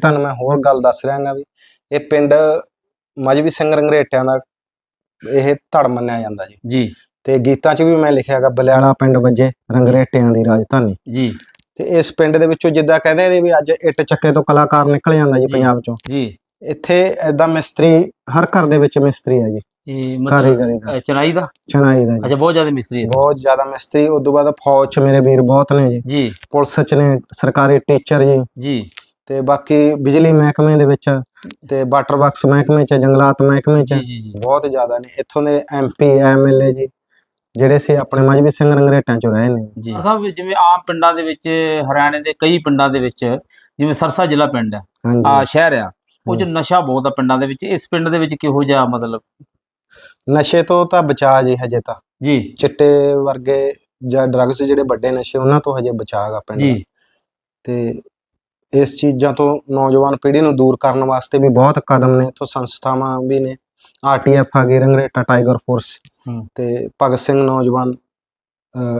ਤੁਹਾਨੂੰ ਮੈਂ ਹੋਰ ਗੱਲ ਦੱਸ ਰਿਹਾਗਾ ਵੀ ਇਹ ਪਿੰਡ ਮਜਬੀ ਸਿੰਘ ਰੰਗਰੇਟਿਆਂ ਦਾ ਇਹ ਧੜ ਮੰਨਿਆ ਜਾਂਦਾ ਜੀ। ਜੀ। ਤੇ ਗੀਤਾਂ 'ਚ ਵੀ ਮੈਂ ਲਿਖਿਆਗਾ ਬਲਿਆਲਾ ਪਿੰਡ ਵੱਜੇ ਰੰਗਰੇਟਿਆਂ ਦੀ ਰਾਜਧਾਨੀ। ਜੀ। ਤੇ ਇਸ ਪਿੰਡ ਦੇ ਵਿੱਚੋਂ ਜਿੱਦਾਂ ਕਹਿੰਦੇ ਨੇ ਵੀ ਅੱਜ ਇੱਟ ਚੱਕੇ ਤੋਂ ਕਲਾਕਾਰ ਨਿਕਲ ਜਾਂਦਾ ਜੀ। ਪੰਜਾਬ ਚੋਂ। ਜੀ। ਇੱਥੇ ਐਦਾਂ ਮਿਸਤਰੀ ਹਰ ਘਰ ਦੇ ਵਿੱਚ ਮਿਸਤਰੀ ਹੈ ਜੀ। ਇਹ ਮਤਲਬ ਕਾਰੀਗਰੀ ਦਾ। ਚਨਾਈ ਦਾ? ਅੱਛਾ ਬਹੁਤ ਜ਼ਿਆਦਾ ਮਿਸਤਰੀ ਹੈ। ਬਹੁਤ ਜ਼ਿਆਦਾ ਮਿਸਤਰੀ ਉਸ ਤੋਂ ਬਾਅਦ ਫੌਜ 'ਚ ਮੇਰੇ ਵੀਰ ਬਹੁਤ ਨੇ ਜੀ। ਜੀ। ਪੁਲਿਸ 'ਚ ਨੇ ਸਰਕਾਰੀ ਟੀਚਰ ਜੀ। ਜੀ। ਤੇ ਬਾਕੀ ਬਿਜਲੀ ਮਹਿਕਮੇ ਦੇ ਵਿੱਚ ਤੇ ਵਾਟਰ ਵਰਕਸ ਮਹਿਕਮੇ 'ਚ ਜੰਗਲਾਤ ਮਹਿਕਮੇ 'ਚ ਜੀ ਜੀ ਜੀ। ਬਹੁਤ ਜ਼ਿਆਦਾ ਨੇ। ਇੱਥੋਂ ਦੇ ਐਮਪੀ ਐਮਐਲਏ ਜੀ ਜਿਹੜੇ ਸੀ ਆਪਣੇ ਮਜਬੀ ਸਿੰਘ ਰੰਗਰੇਟਾਂ 'ਚੋਂ ਰਹੇ ਨੇ। ਜੀ। ਸਾਹਿਬ ਜਿਵੇਂ ਆਮ ਪਿੰਡਾਂ ਦੇ ਵਿੱਚ ਹਰਿਆਣੇ ਦੇ ਕਈ ਪਿੰਡਾਂ ਦੇ ਵਿੱਚ ਜਿਵੇਂ ਸਰਸਾ ਜ਼ਿਲ੍ਹਾ ਪਿੰਡ ਹੈ ਆ ਸ਼ਹਿਰ ਆ ਉਹ 'ਚ ਨਸ਼ਾ ਬਹੁਤ ਆ ਪਿੰਡਾਂ ਦੇ ਵਿੱਚ। ਇਸ ਪਿੰਡ ਦੇ ਵਿੱਚ ਕਿਹੋ ਜਿਹਾ ਮਤਲਬ? ਨਸ਼ੇ ਤੋਂ ਤਾਂ ਬਚਾ ਜੀ ਹਜੇ ਤਾਂ। ਜੀ। ਚਿੱਟੇ ਵਰਗੇ ਜਾਂ ਡਰੱਗਸ ਜਿਹੜੇ ਵੱਡੇ ਨਸ਼ੇ ਉਹਨਾਂ ਤੋਂ ਹਜੇ ਬਚਾਗਾ ਪਿੰਡ। ਜੀ। ਤੇ ਇਸ ਚੀਜ਼ਾਂ ਤੋਂ ਨੌਜਵਾਨ ਪੀੜ੍ਹੀ ਨੂੰ ਦੂਰ ਕਰਨ ਵਾਸਤੇ ਵੀ ਬਹੁਤ ਕਦਮ ਨੇ ਇੱਥੋਂ ਸੰਸਥਾਵਾਂ ਵੀ ਨੇ ਆਰਟੀਐਫ ਆ ਗਈ ਰੰਗਰੇਟਾ ਟਾਈਗਰ ਫੋਰਸ। ਤੇ ਭਗਤ ਸਿੰਘ ਨੌਜਵਾਨ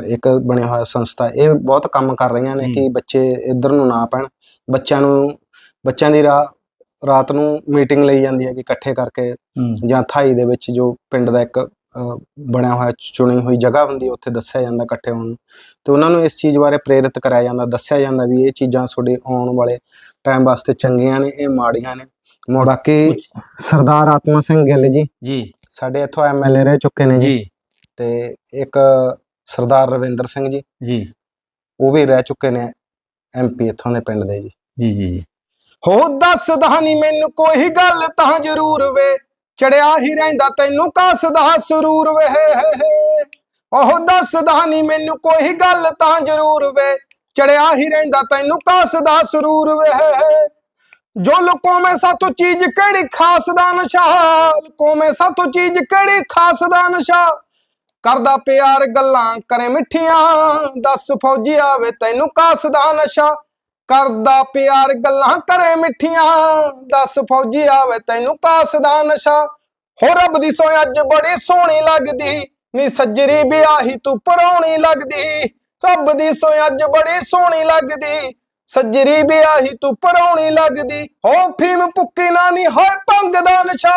ਇੱਕ ਬਣਿਆ ਹੋਇਆ ਸੰਸਥਾ ਇਹ ਬਹੁਤ ਕੰਮ ਕਰ ਰਹੀਆਂ ਨੇ। ਕਿ ਬੱਚੇ ਇੱਧਰ ਨੂੰ ਨਾ ਪੈਣ ਬੱਚਿਆਂ ਨੂੰ ਬੱਚਿਆਂ ਦੀ ਰਾਤ ਨੂੰ ਮੀਟਿੰਗ ਲਈ ਜਾਂਦੀ ਹੈ ਕਿ ਇਕੱਠੇ ਕਰਕੇ ਜਾਂ ਥਾਈ ਦੇ ਵਿੱਚ ਜੋ ਪਿੰਡ ਦਾ ਇੱਕ ਬਣਿਆ ਹੋਇਆ ਚੁਣੀ ਹੋਈ ਜਗ੍ਹਾ ਹੁੰਦੀ ਹੈ ਉੱਥੇ ਦੱਸਿਆ ਜਾਂਦਾ ਇਕੱਠੇ ਹੋਣ ਨੂੰ। ਤੇ ਉਹਨਾਂ ਨੂੰ ਇਸ ਚੀਜ਼ ਬਾਰੇ ਪ੍ਰੇਰਿਤ ਕਰਾਇਆ ਜਾਂਦਾ ਦੱਸਿਆ ਜਾਂਦਾ ਵੀ ਇਹ ਚੀਜ਼ਾਂ ਤੁਹਾਡੇ ਆਉਣ ਵਾਲੇ ਟਾਈਮ ਵਾਸਤੇ ਚੰਗੀਆਂ ਨੇ ਇਹ ਮਾੜੀਆਂ ਨੇ। ਮੋੜ ਬਾਕੀ ਸਰਦਾਰ ਆਤਮਾ ਸਿੰਘ ਗਿੱਲ ਜੀ। ਜੀ। ਸਾਡੇ ਇੱਥੋਂ ਐਮਐਲਏ ਰਹਿ ਚੁੱਕੇ ਨੇ ਜੀ। ਤੇ ਇੱਕ ਸਰਦਾਰ ਰਵਿੰਦਰ ਸਿੰਘ ਜੀ। ਜੀ। ਉਹ ਵੀ ਰਹਿ ਚੁੱਕੇ ਨੇ ਐਮਪੀ ਇੱਥੋਂ ਦੇ ਪਿੰਡ ਦੇ ਜੀ। ਜੀ ਜੀ ਜੀ। ਹੋ ਦੱਸਦਾ ਨਹੀਂ ਮੈਨੂੰ ਕੋਈ ਗੱਲ ਤਾਂ ਜ਼ਰੂਰ ਵੇ। ਚੜਿਆ ਹੀ ਰਹਿੰਦਾ ਤੈਨੂੰ ਕਾਸਦਾ ਸਰੂਰ ਵੇ ਉਹ ਦੱਸਦਾ ਨਹੀਂ ਮੈਨੂੰ ਕੋਈ ਗੱਲ ਤਾਂ ਜ਼ਰੂਰ ਵੇ। ਚੜਿਆ ਹੀ ਰਹਿੰਦਾ ਤੈਨੂੰ ਕਾਸਦਾ ਸਰੂਰ ਵੇ ਜੋ ਲੁਕੋ ਮੈਂ ਸਾਤੋਂ ਚੀਜ਼ ਕਿਹੜੀ ਖਾਸ ਦਾ ਨਸ਼ਾ, ਲੁਕੋ ਮੈਂ ਸਾਤੋਂ ਚੀਜ਼ ਕਿਹੜੀ ਖਾਸ ਦਾ ਨਸ਼ਾ। ਕਰਦਾ ਪਿਆਰ ਗੱਲਾਂ ਕਰੇ ਮਿੱਠੀਆਂ, ਦੱਸ ਫੌਜੀ ਆਵੇ ਤੈਨੂੰ ਕਾਸਦਾ ਨਸ਼ਾ। ਕਰਦਾ ਪਿਆਰ ਗੱਲਾਂ ਕਰੇ ਮਿੱਠੀਆਂ। ਦੱਸ ਫੌਜੀ ਆਵੇ ਤੈਨੂੰ ਕਾਸ ਦਾ ਨਸ਼ਾ। ਹੋ ਰੱਬ ਦੀ ਸੋਹ ਅੱਜ ਬੜੀ ਸੋਹਣੀ ਲੱਗਦੀ। ਨੀ ਸੱਜਰੀ ਵਿਆਹੀ, ਤੂੰ ਪਰੌਣੀ ਲੱਗਦੀ। ਰੱਬ ਦੀ ਸੋਹ ਅੱਜ ਬੜੀ ਸੋਹਣੀ ਲੱਗਦੀ। ਸੱਜਰੀ ਵਿਆਹੀ, ਤੂੰ ਪਰੌਣੀ ਲੱਗਦੀ। ਹੋ ਫੀਮ ਪੁੱਕੀ ਨਾ ਨੀ ਹੋਏ ਭੰਗ ਦਾ ਨਸ਼ਾ।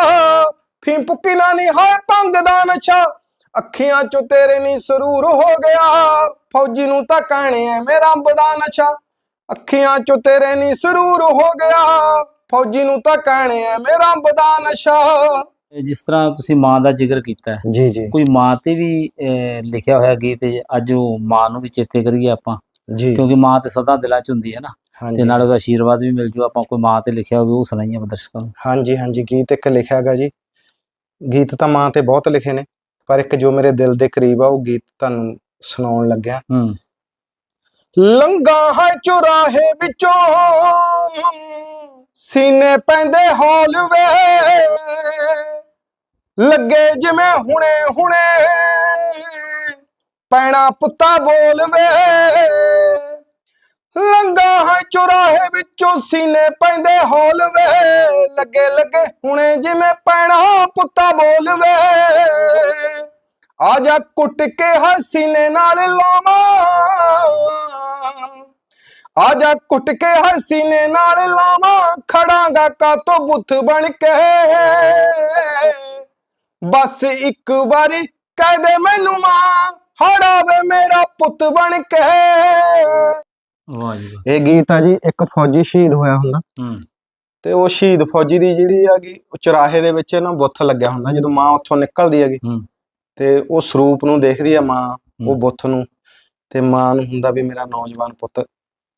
ਫੀਮ ਪੁੱਕੀ ਨਾ ਨੀ ਹੋਏ ਭੰਗ ਦਾ ਨਸ਼ਾ। ਅੱਖੀਆਂ ਚੋਂ ਤੇਰੇ ਨੀ ਸਰੂਰ ਹੋ ਗਿਆ। ਫੌਜੀ ਨੂੰ ਤਾਂ ਕਹਿਣੇ ਐ ਮੇਰਾ ਰੱਬ ਦਾ ਨਸ਼ਾ। ਅੱਖੀਆਂ ਚੋਂ ਤੇਰੇ ਨੀ ਸਰੂਰ ਹੋ ਗਿਆ। ਫੌਜੀ ਨੂੰ ਤਾਂ ਕਹਿਣੇ ਐ ਮੇਰਾ ਅੰਬ ਦਾ ਨਸ਼ਾ ਜਿਸ ਤਰ੍ਹਾਂ ਤੁਸੀਂ ਮਾਂ ਦਾ ਜ਼ਿਕਰ ਕੀਤਾ ਹੈ ਜੀ ਜੀ। ਕੋਈ ਮਾਂ ਤੇ ਵੀ ਅਹ, ਲਿਖਿਆ ਹੋਇਆ ਗੀਤ ਹੈ, ਅੱਜ ਉਹ ਮਾਂ ਨੂੰ ਵੀ ਚੇਤੇ ਕਰੀਏ ਆਪਾਂ। ਜੀ। ਕਿਉਂਕਿ ਮਾਂ ਤੇ ਸਦਾ ਦਿਲਾਂ 'ਚ ਹੁੰਦੀ ਹੈ ਨਾ। ਤੇ ਹਾਂਜੀ ਨਾਲ ਉਹਦਾ ਆਸ਼ੀਰਵਾਦ ਵੀ ਮਿਲ ਜੂ ਆਪਾਂ ਕੋਈ ਮਾਂ ਤੇ ਲਿਖਿਆ ਹੋਵੇ ਉਹ ਸੁਣਾਈਏ ਆਪਾਂ ਦਰਸ਼ਕਾਂ ਨੂੰ। ਹਾਂਜੀ ਹਾਂਜੀ ਗੀਤ ਇੱਕ ਲਿਖਿਆ ਹੈਗਾ ਜੀ। ਗੀਤ ਤਾਂ ਮਾਂ ਤੇ ਬਹੁਤ ਲਿਖੇ ਨੇ ਪਰ ਇੱਕ ਜੋ ਮੇਰੇ ਦਿਲ ਦੇ ਕਰੀਬ ਆ ਉਹ ਗੀਤ ਤੁਹਾਨੂੰ ਸੁਣਾਉਣ ਲੱਗਿਆ। ਹੂੰ। ਲੰਗਾ ਹੈ ਚੁਰਾਹੇ ਵਿੱਚੋਂ। ਸੀਨੇ ਪੈਂਦੇ ਹੌਲ ਵੇ। ਲੱਗੇ ਜਿਵੇਂ ਹੁਣੇ ਹੁਣੇ। ਪੈਣਾ ਪੁੱਤਾ ਬੋਲ ਵੇ। ਲੰਗਾ ਹੈ ਚੁਰਾਹੇ ਵਿੱਚੋਂ ਸੀਨੇ ਪੈਂਦੇ ਹੌਲ ਵੇ। ਲੱਗੇ ਲੱਗੇ ਹੁਣੇ ਜਿਵੇਂ ਪੈਣਾ ਪੁੱਤਾ ਬੋਲ ਵੇ। ਆ ਜਾ ਕੁੱਟ ਕੇ ਹਸੀਨੇ ਨਾਲ ਲਾਵਾਂ। ਆ ਜਾ ਕੁੱਟ ਕੇ ਹਸੀਨੇ ਨਾਲ ਲਾਵਾਂ ਖੜਾਂਗਾ ਕਾਤੋਂ ਬੁੱਤ ਬਣ ਕੇ। ਬਸ ਇੱਕ ਵਾਰੀ ਕਹਿ ਦੇ ਮੈਨੂੰ ਮਾਂ ਹੜਾਵੇ ਮੇਰਾ ਪੁੱਤ ਬਣ ਕੇ। ਵਾਹ ਜੀ ਵਾਹ ਇਹ ਗੀਤ ਆ ਜੀ ਇੱਕ ਫੌਜੀ ਸ਼ਹੀਦ ਹੋਇਆ ਹੁੰਦਾ। ਹੂੰ। ਤੇ ਉਹ ਸ਼ਹੀਦ ਫੌਜੀ ਦੀ ਜਿਹੜੀ ਹੈਗੀ ਉਹ ਚੁਰਾਹੇ ਦੇ ਵਿੱਚ ਨਾ ਬੁੱਤ ਲੱਗਿਆ ਹੁੰਦਾ ਜਦੋਂ ਮਾਂ ਉੱਥੋਂ ਨਿਕਲਦੀ ਹੈਗੀ। ਹੂੰ। ਤੇ ਉਹ ਸਰੂਪ ਨੂੰ ਦੇਖਦੀ ਆ ਮਾਂ ਉਹ। ਬੁੱਤ ਨੂੰ ਤੇ ਮਾਂ ਨੂੰ ਹੁੰਦਾ ਵੀ ਮੇਰਾ ਨੌਜਵਾਨ ਪੁੱਤ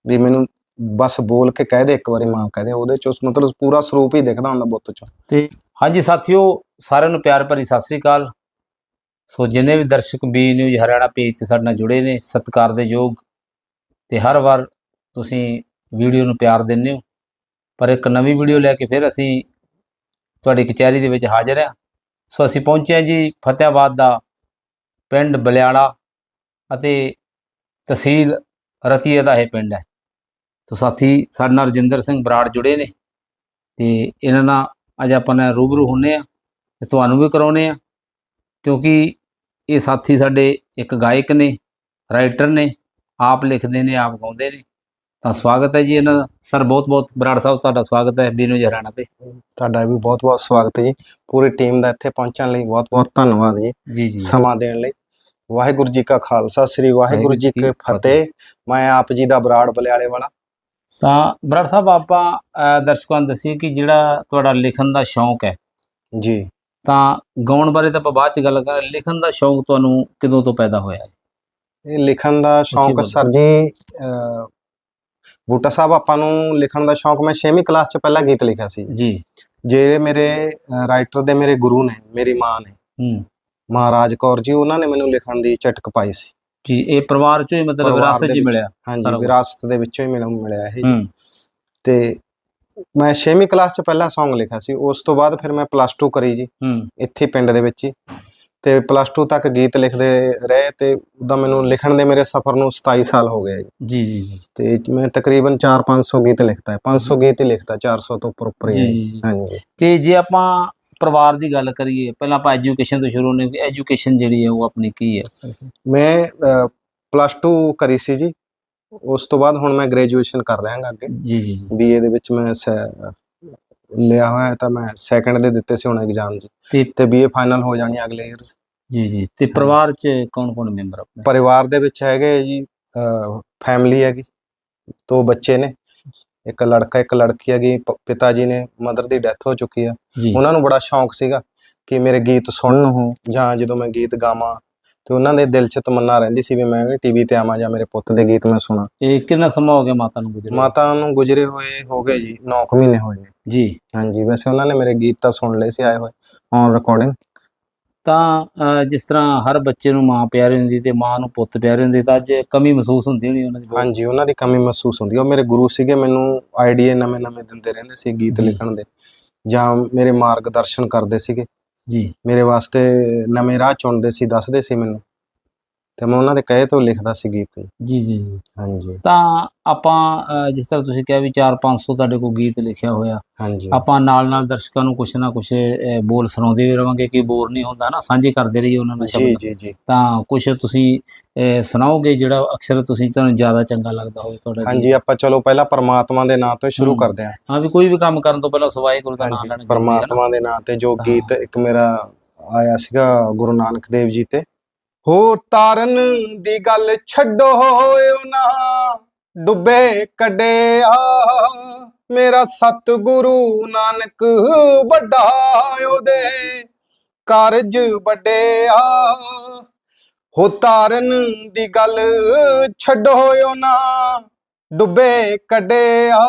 ਵੀ ਮੈਨੂੰ ਬਸ ਬੋਲ ਕੇ ਕਹਿ ਦੇ ਇੱਕ ਵਾਰੀ ਮਾਂ ਕਹਿ ਦੇ ਉਹਦੇ ਚ ਉਸ ਮਤਲਬ ਪੂਰਾ ਸਰੂਪ ਹੀ ਦਿਖਦਾ ਹੁੰਦਾ ਬੁੱਤ ਚੋਂ। ਤੇ ਹਾਂਜੀ ਸਾਥੀਓ ਸਾਰਿਆਂ ਨੂੰ ਪਿਆਰ ਭਰੀ ਸਤਿ ਸ੍ਰੀ ਅਕਾਲ। ਸੋ ਜਿੰਨੇ ਵੀ ਦਰਸ਼ਕ ਬੀ ਨਿਊਜ਼ ਹਰਿਆਣਾ ਪੇਜ ਤੇ ਸਾਡੇ ਨਾਲ ਜੁੜੇ ਨੇ ਸਤਿਕਾਰ ਦੇ ਯੋਗ ਤੇ ਹਰ ਵਾਰ ਤੁਸੀਂ ਵੀਡੀਓ ਨੂੰ ਪਿਆਰ ਦਿੰਦੇ ਹੋ। ਪਰ ਇੱਕ ਨਵੀਂ ਵੀਡੀਓ ਲੈ ਕੇ ਫਿਰ ਅਸੀਂ ਤੁਹਾਡੀ ਕਚਹਿਰੀ ਦੇ ਵਿੱਚ ਹਾਜ਼ਰ ਹਾਂ। ਸੋ ਅਸੀਂ ਪਹੁੰਚੇ ਜੀ ਫਤਿਆਬਾਦ ਦਾ ਪਿੰਡ ਬਲਿਆਲਾ ਅਤੇ ਤਹਿਸੀਲ ਰਤੀਆ ਦਾ ਇਹ ਪਿੰਡ ਹੈ। ਸੋ ਸਾਥੀ, ਸਾਡੇ ਨਾਲ ਰਜਿੰਦਰ ਸਿੰਘ ਬਰਾੜ ਜੁੜੇ ਨੇ ਤੇ ਇਹਨਾਂ ਨਾਲ ਅੱਜ ਆਪਾਂ ਨੇ ਰੂਬਰੂ ਹੁੰਨੇ ਆ ਤੇ ਤੁਹਾਨੂੰ ਵੀ ਕਰਾਉਨੇ ਆ ਕਿਉਂਕਿ ਇਹ ਸਾਥੀ ਸਾਡੇ ਇੱਕ ਗਾਇਕ ਨੇ, ਰਾਈਟਰ ਨੇ, ਆਪ ਲਿਖਦੇ ਨੇ, ਆਪ ਗਾਉਂਦੇ ਨੇ। ਤਾਂ ਸਵਾਗਤ ਹੈ ਜੀ ਇਹਨਾਂ ਦਾ। ਸਰ ਬਹੁਤ ਬਹੁਤ ਬਰਾੜ ਸਾਹਿਬ ਤੁਹਾਡਾ ਸਵਾਗਤ ਹੈ ਬੀਨੂ ਹਰਿਆਣਾ ਤੇ। ਤੁਹਾਡਾ ਵੀ ਬਹੁਤ ਬਹੁਤ ਸਵਾਗਤ ਹੈ ਜੀ। ਪੂਰੀ ਟੀਮ ਦਾ ਇੱਥੇ ਪਹੁੰਚਣ ਲਈ ਬਹੁਤ ਬਹੁਤ ਧੰਨਵਾਦ ਜੀ। ਜੀ ਜੀ। ਸਮਾਂ ਦੇਣ ਲਈ। ਵਾਹਿਗੁਰੂ ਜੀ ਕਾ ਖਾਲਸਾ ਸ੍ਰੀ ਵਾਹਿਗੁਰੂ ਜੀ ਕੀ ਫਤਿਹ। ਮੈਂ ਆਪ ਜੀ ਦਾ ਬਰਾੜ ਬਲਿਆਲੇ ਵਾਲਾ। ਤਾਂ ਬਰਾੜ ਸਾਹਿਬ ਆਪਾਂ ਦਰਸ਼ਕਾਂ ਨੂੰ ਦੱਸੀਏ ਕਿ ਜਿਹੜਾ ਤੁਹਾਡਾ ਲਿਖਣ ਦਾ ਸ਼ੌਂਕ ਹੈ। ਜੀ। ਤਾਂ ਗਾਉਣ ਬਾਰੇ ਤਾਂ ਆਪਾਂ ਬਾਅਦ ਚ ਗੱਲ ਕਰਾਂਗੇ। ਲਿਖਣ ਦਾ ਸ਼ੌਂਕ ਤੁਹਾਨੂੰ ਕਦੋਂ ਤੋਂ ਪੈਦਾ ਹੋਇਆ ਇਹ ਲਿਖਣ ਦਾ ਸ਼ੌਂਕ। ਸਰ ਜੀ ਬੂਟਾ ਸਾਹਿਬ ਆਪਾਂ ਨੂੰ ਲਿਖਣ ਦਾ ਸ਼ੌਂਕ ਮੈਂ 6ਵੀਂ ਕਲਾਸ ਚ ਪਹਿਲਾ ਗੀਤ ਲਿਖਿਆ ਸੀ। ਜੀ। ਜਿਹੜੇ ਮੇਰੇ ਰਾਈਟਰ ਦੇ ਮੇਰੇ ਗੁਰੂ ਨੇ ਮੇਰੀ ਮਾਂ ਨੇ। ਹੂੰ। ਮਹਾਰਾਜ ਕੌਰ ਜੀ ਉਹਨਾਂ ਨੇ ਮੈਨੂੰ ਲਿਖਣ ਦੀ ਚਟਕ ਪਾਈ ਸੀ। ਜੀ ਇਹ ਪਰਿਵਾਰ ਚੋਂ ਹੀ ਮਤਲਬ ਵਿਰਾਸਤ ਵਿੱਚ। ਮਿਲਿਆ। ਹਾਂਜੀ। ਵਿਰਾਸਤ ਦੇ ਵਿੱਚੋਂ ਹੀ ਮੈਨੂੰ ਮਿਲਿਆ ਇਹ। ਜੀ। ਤੇ ਮੈਂ 6ਵੀਂ ਕਲਾਸ ਚ ਪਹਿਲਾ Song ਲਿਖਿਆ ਸੀ ਉਸ ਤੋਂ ਬਾਅਦ ਫਿਰ ਮੈਂ ਪਲੱਸ 2 ਕਰੀ ਜੀ। ਇੱਥੇ ਪਿੰਡ ਦੇ ਵਿੱਚ ਹੀ। ਤੇ ਪਲੱਸ 2 ਤੱਕ ਗੀਤ ਲਿਖਦੇ ਰਹੇ ਤੇ ਉਹਦਾ ਮੈਨੂੰ ਲਿਖਣ ਦੇ ਮੇਰੇ ਸਫ਼ਰ ਨੂੰ 27 ਸਾਲ ਹੋ ਗਏ ਜੀ। ਜੀ ਜੀ ਤੇ ਮੈਂ ਤਕਰੀਬਨ 4-500 ਗੀਤ ਲਿਖਤਾ ਹੈ। 500 ਗੀਤ ਹੀ ਲਿਖਤਾ 400 ਤੋਂ ਉੱਪਰ ਉੱਪਰ ਹੀ। ਹਾਂਜੀ। ਤੇ ਜੇ ਆਪਾਂ ਪਰਿਵਾਰ ਦੀ ਗੱਲ ਕਰੀਏ ਪਹਿਲਾਂ ਆਪਾਂ ਐਜੂਕੇਸ਼ਨ ਤੋਂ ਸ਼ੁਰੂ ਨੇ ਐਜੂਕੇਸ਼ਨ ਜਿਹੜੀ ਹੈ ਉਹ ਆਪਣੀ ਕੀ ਹੈ? ਮੈਂ ਪਲੱਸ 2 ਕਰੀ ਸੀ ਜੀ। ਉਸ ਤੋਂ ਬਾਅਦ ਹੁਣ ਮੈਂ ਗ੍ਰੈਜੂਏਸ਼ਨ ਕਰ ਰਿਹਾ ਹਾਂ ਅੱਗੇ। ਜੀ ਜੀ ਬੀਏ ਦੇ ਵਿੱਚ ਮੈਂ ਲਿਆ ਹੋਇਆ ਹੈ ਤਾਂ ਮੈਂ ਸੈਕੰਡ ਦੇ ਦਿੱਤੇ ਸੀ ਹੁਣ ਐਗਜ਼ਾਮ ਜੀ ਤੇ ਬੀਏ ਫਾਈਨਲ ਹੋ ਜਾਣੀ ਅਗਲੇ ਈਅਰ ਜੀ ਜੀ। ਤੇ ਪਰਿਵਾਰ ਚ ਕੌਣ ਕੌਣ ਮੈਂਬਰ ਆਪਣੇ? ਪਰਿਵਾਰ ਦੇ ਵਿੱਚ ਹੈਗੇ ਜੀ ਫੈਮਿਲੀ ਹੈਗੀ ਦੋ ਬੱਚੇ ਨੇ। ਇੱਕ ਲੜਕਾ ਇੱਕ ਲੜਕੀ ਹੈਗੀ ਪਿਤਾ ਜੀ ਨੇ ਮਦਰ ਦੀ ਡੈਥ ਹੋ ਚੁੱਕੀ ਆ। ਉਹਨਾਂ ਨੂੰ ਬੜਾ ਸ਼ੌਂਕ ਸੀਗਾ ਕਿ ਮੇਰੇ ਗੀਤ ਸੁਣਨ ਜਾਂ ਜਦੋਂ ਮੈਂ ਗੀਤ ਗਾਵਾਂ ਤੇ ਉਹਨਾਂ ਦੇ ਦਿਲ 'ਚ ਤਮੰਨਾ ਰਹਿੰਦੀ ਸੀ ਵੀ ਮੈਂ ਵੀ ਟੀਵੀ ਤੇ ਆਵਾਂ ਜਾਂ ਮੇਰੇ ਪੁੱਤ ਦੇ ਗੀਤ ਮੈਂ ਸੁਣਾ ਇਹ ਕਿੰਨਾ ਸਮਾਂ ਹੋ ਗਿਆ ਮਾਤਾ ਨੂੰ ਗੁਜ਼ਰੇ ਮਾਤਾ ਨੂੰ ਗੁਜਰੇ ਹੋਏ ਹੋ ਗਏ ਜੀ 9 ਮਹੀਨੇ ਹੋਏ ਨੇ ਜੀ ਹਾਂਜੀ ਵੈਸੇ ਉਹਨਾਂ ਨੇ ਮੇਰੇ ਗੀਤ ਤਾਂ ਸੁਣ ਲਏ ਸੀ ਆਏ ਹੋਏ ਔਨ ਰਿਕਾਰਡਿੰਗ ਤਾਂ ਅਹ, ਜਿਸ ਤਰ੍ਹਾਂ ਹਰ ਬੱਚੇ ਨੂੰ ਮਾਂ ਪਿਆਰੀ ਹੁੰਦੀ ਤੇ ਮਾਂ ਨੂੰ ਪੁੱਤ ਪਿਆਰੇ ਹੁੰਦੇ ਤਾਂ ਅੱਜ ਕਮੀ ਮਹਿਸੂਸ ਹੁੰਦੀ ਹੋਣੀ ਉਹਨਾਂ ਦੀ ਬਹੁਤ। ਹਾਂਜੀ ਉਹਨਾਂ ਦੀ ਕਮੀ ਮਹਿਸੂਸ ਹੁੰਦੀ ਆ। ਉਹ ਮੇਰੇ ਗੁਰੂ ਸੀਗੇ ਮੈਨੂੰ ਆਈਡੀਆ ਨਵੇਂ ਨਵੇਂ ਦਿੰਦੇ ਰਹਿੰਦੇ ਸੀ ਗੀਤ ਜੀ। ਲਿਖਣ ਦੇ ਜਾਂ ਮੇਰੇ ਮਾਰਗਦਰਸ਼ਨ ਕਰਦੇ ਸੀਗੇ ਜੀ। ਮੇਰੇ ਵਾਸਤੇ ਨਵੇਂ ਰਾਹ ਚੁਣਦੇ ਸੀ ਦੱਸਦੇ ਸੀ ਮੈਨੂੰ। ਤੇ ਮੈਂ ਉਹਨਾਂ ਦੇ ਕਹੇ ਤੋਂ ਲਿਖਦਾ ਸੀ ਗੀਤ ਜੀ ਜੀ ਜੀ। ਹਾਂਜੀ। ਤਾਂ ਆਪਾਂ ਅਹ, ਜਿਸ ਤਰ੍ਹਾਂ ਤੁਸੀਂ ਕਿਹਾ ਵੀ 4-500 ਤੁਹਾਡੇ ਕੋਲ ਗੀਤ ਲਿਖਿਆ ਹੋਇਆ ਹਾਂਜੀ। ਆਪਾਂ ਨਾਲ ਨਾਲ ਦਰਸ਼ਕਾਂ ਨੂੰ ਕੁਛ ਨਾ ਕੁਛ ਅਹ, ਬੋਲ ਸੁਣਾਉਂਦੇ ਵੀ ਰਵਾਂਗੇ ਕਿ ਬੋਰ ਨਹੀਂ ਹੁੰਦਾ ਨਾ ਸਾਂਝੇ ਕਰਦੇ ਰਹੀਏ ਉਹਨਾਂ ਨਾਲ ਜੀ ਸ਼ਬਦ। ਜੀ ਜੀ। ਤਾਂ ਕੁਛ ਤੁਸੀਂ ਅਹ, ਸੁਣਾਓਗੇ ਜਿਹੜਾ ਅਕਸਰ ਤੁਸੀਂ ਤੁਹਾਨੂੰ ਜ਼ਿਆਦਾ ਚੰਗਾ ਲੱਗਦਾ ਹੋਵੇ ਤੁਹਾਡਾ ਗੀਤ? ਹਾਂਜੀ ਆਪਾਂ ਚਲੋ ਪਹਿਲਾਂ ਪਰਮਾਤਮਾ ਦੇ ਨਾਂ ਤੋਂ ਹੀ ਸ਼ੁਰੂ ਕਰਦੇ ਹਾਂ। ਹਾਂ ਵੀ ਕੋਈ ਵੀ ਕੰਮ ਕਰਨ ਤੋਂ ਪਹਿਲਾਂ ਸਵਾਏ ਗੁਰੂ ਦਾ ਨਾਮ ਹਾਂਜੀ ਲੈਣਾ ਜ਼ਰੂਰੀ ਹੈ ਨਾ। ਪਰਮਾਤਮਾ ਦੇ ਨਾਂ ਤੇ ਜੋ। ਗੀਤ ਇੱਕ ਮੇਰਾ ਆਇਆ ਸੀਗਾ ਗੁਰੂ ਨਾਨਕ ਦੇਵ ਜੀ ਤੇ ਹੋ ਤਾਰਨ ਦੀ ਗੱਲ ਛੱਡੋ ਓ ਨਾ ਡੁੱਬੇ ਕੱਢਿਆ ਮੇਰਾ ਸਤਿਗੁਰੂ ਨਾਨਕ ਵੱਡਾ ਉਹਦੇ ਕਾਰਜ ਵੱਡਿਆ ਹੋ ਤਾਰਨ ਦੀ ਗੱਲ ਛੱਡੋ ਓ ਨਾ ਡੁੱਬੇ ਕੱਢਿਆ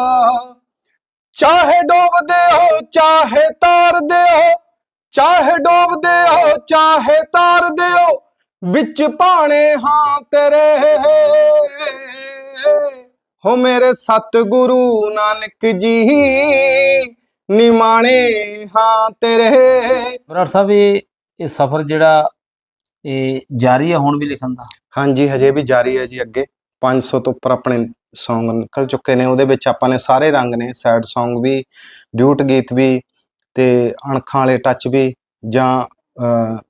ਚਾਹੇ ਡੋਬਦੇ ਹੋ, ਚਾਹੇ ਤਾਰਦੇ ਹੋ, ਚਾਹੇ ਡੋਬਦੇ ਹੋ, ਚਾਹੇ ਤਾਰਦੇ ਹੋ ਵਿੱਚ ਭਾਣੇ ਹਾਂ ਤੇਰੇ। ਹੋ ਮੇਰੇ ਸਤਿਗੁਰੂ ਨਾਨਕ ਜੀ ਨਿਮਾਣੇ ਹਾਂ ਤੇਰੇ। ਬਰਾੜ ਸਾਹਿਬ ਇਹ ਇਹ ਸਫ਼ਰ ਜਿਹੜਾ ਇਹ ਜਾਰੀ ਹੈ ਹੁਣ ਵੀ ਲਿਖਣ ਦਾ? ਹਾਂਜੀ ਹਜੇ ਵੀ ਜਾਰੀ ਹੈ ਜੀ ਅੱਗੇ। 500 ਤੋਂ ਉੱਪਰ ਆਪਣੇ Song ਨਿਕਲ ਚੁੱਕੇ ਨੇ। ਉਹਦੇ ਵਿੱਚ ਆਪਾਂ ਨੇ ਸਾਰੇ ਰੰਗ ਨੇ। ਸੈਡ Song ਵੀ ਡਿਊਟ ਗੀਤ ਵੀ ਤੇ ਅਣਖਾਂ ਵਾਲੇ ਟੱਚ ਵੀ ਜਾਂ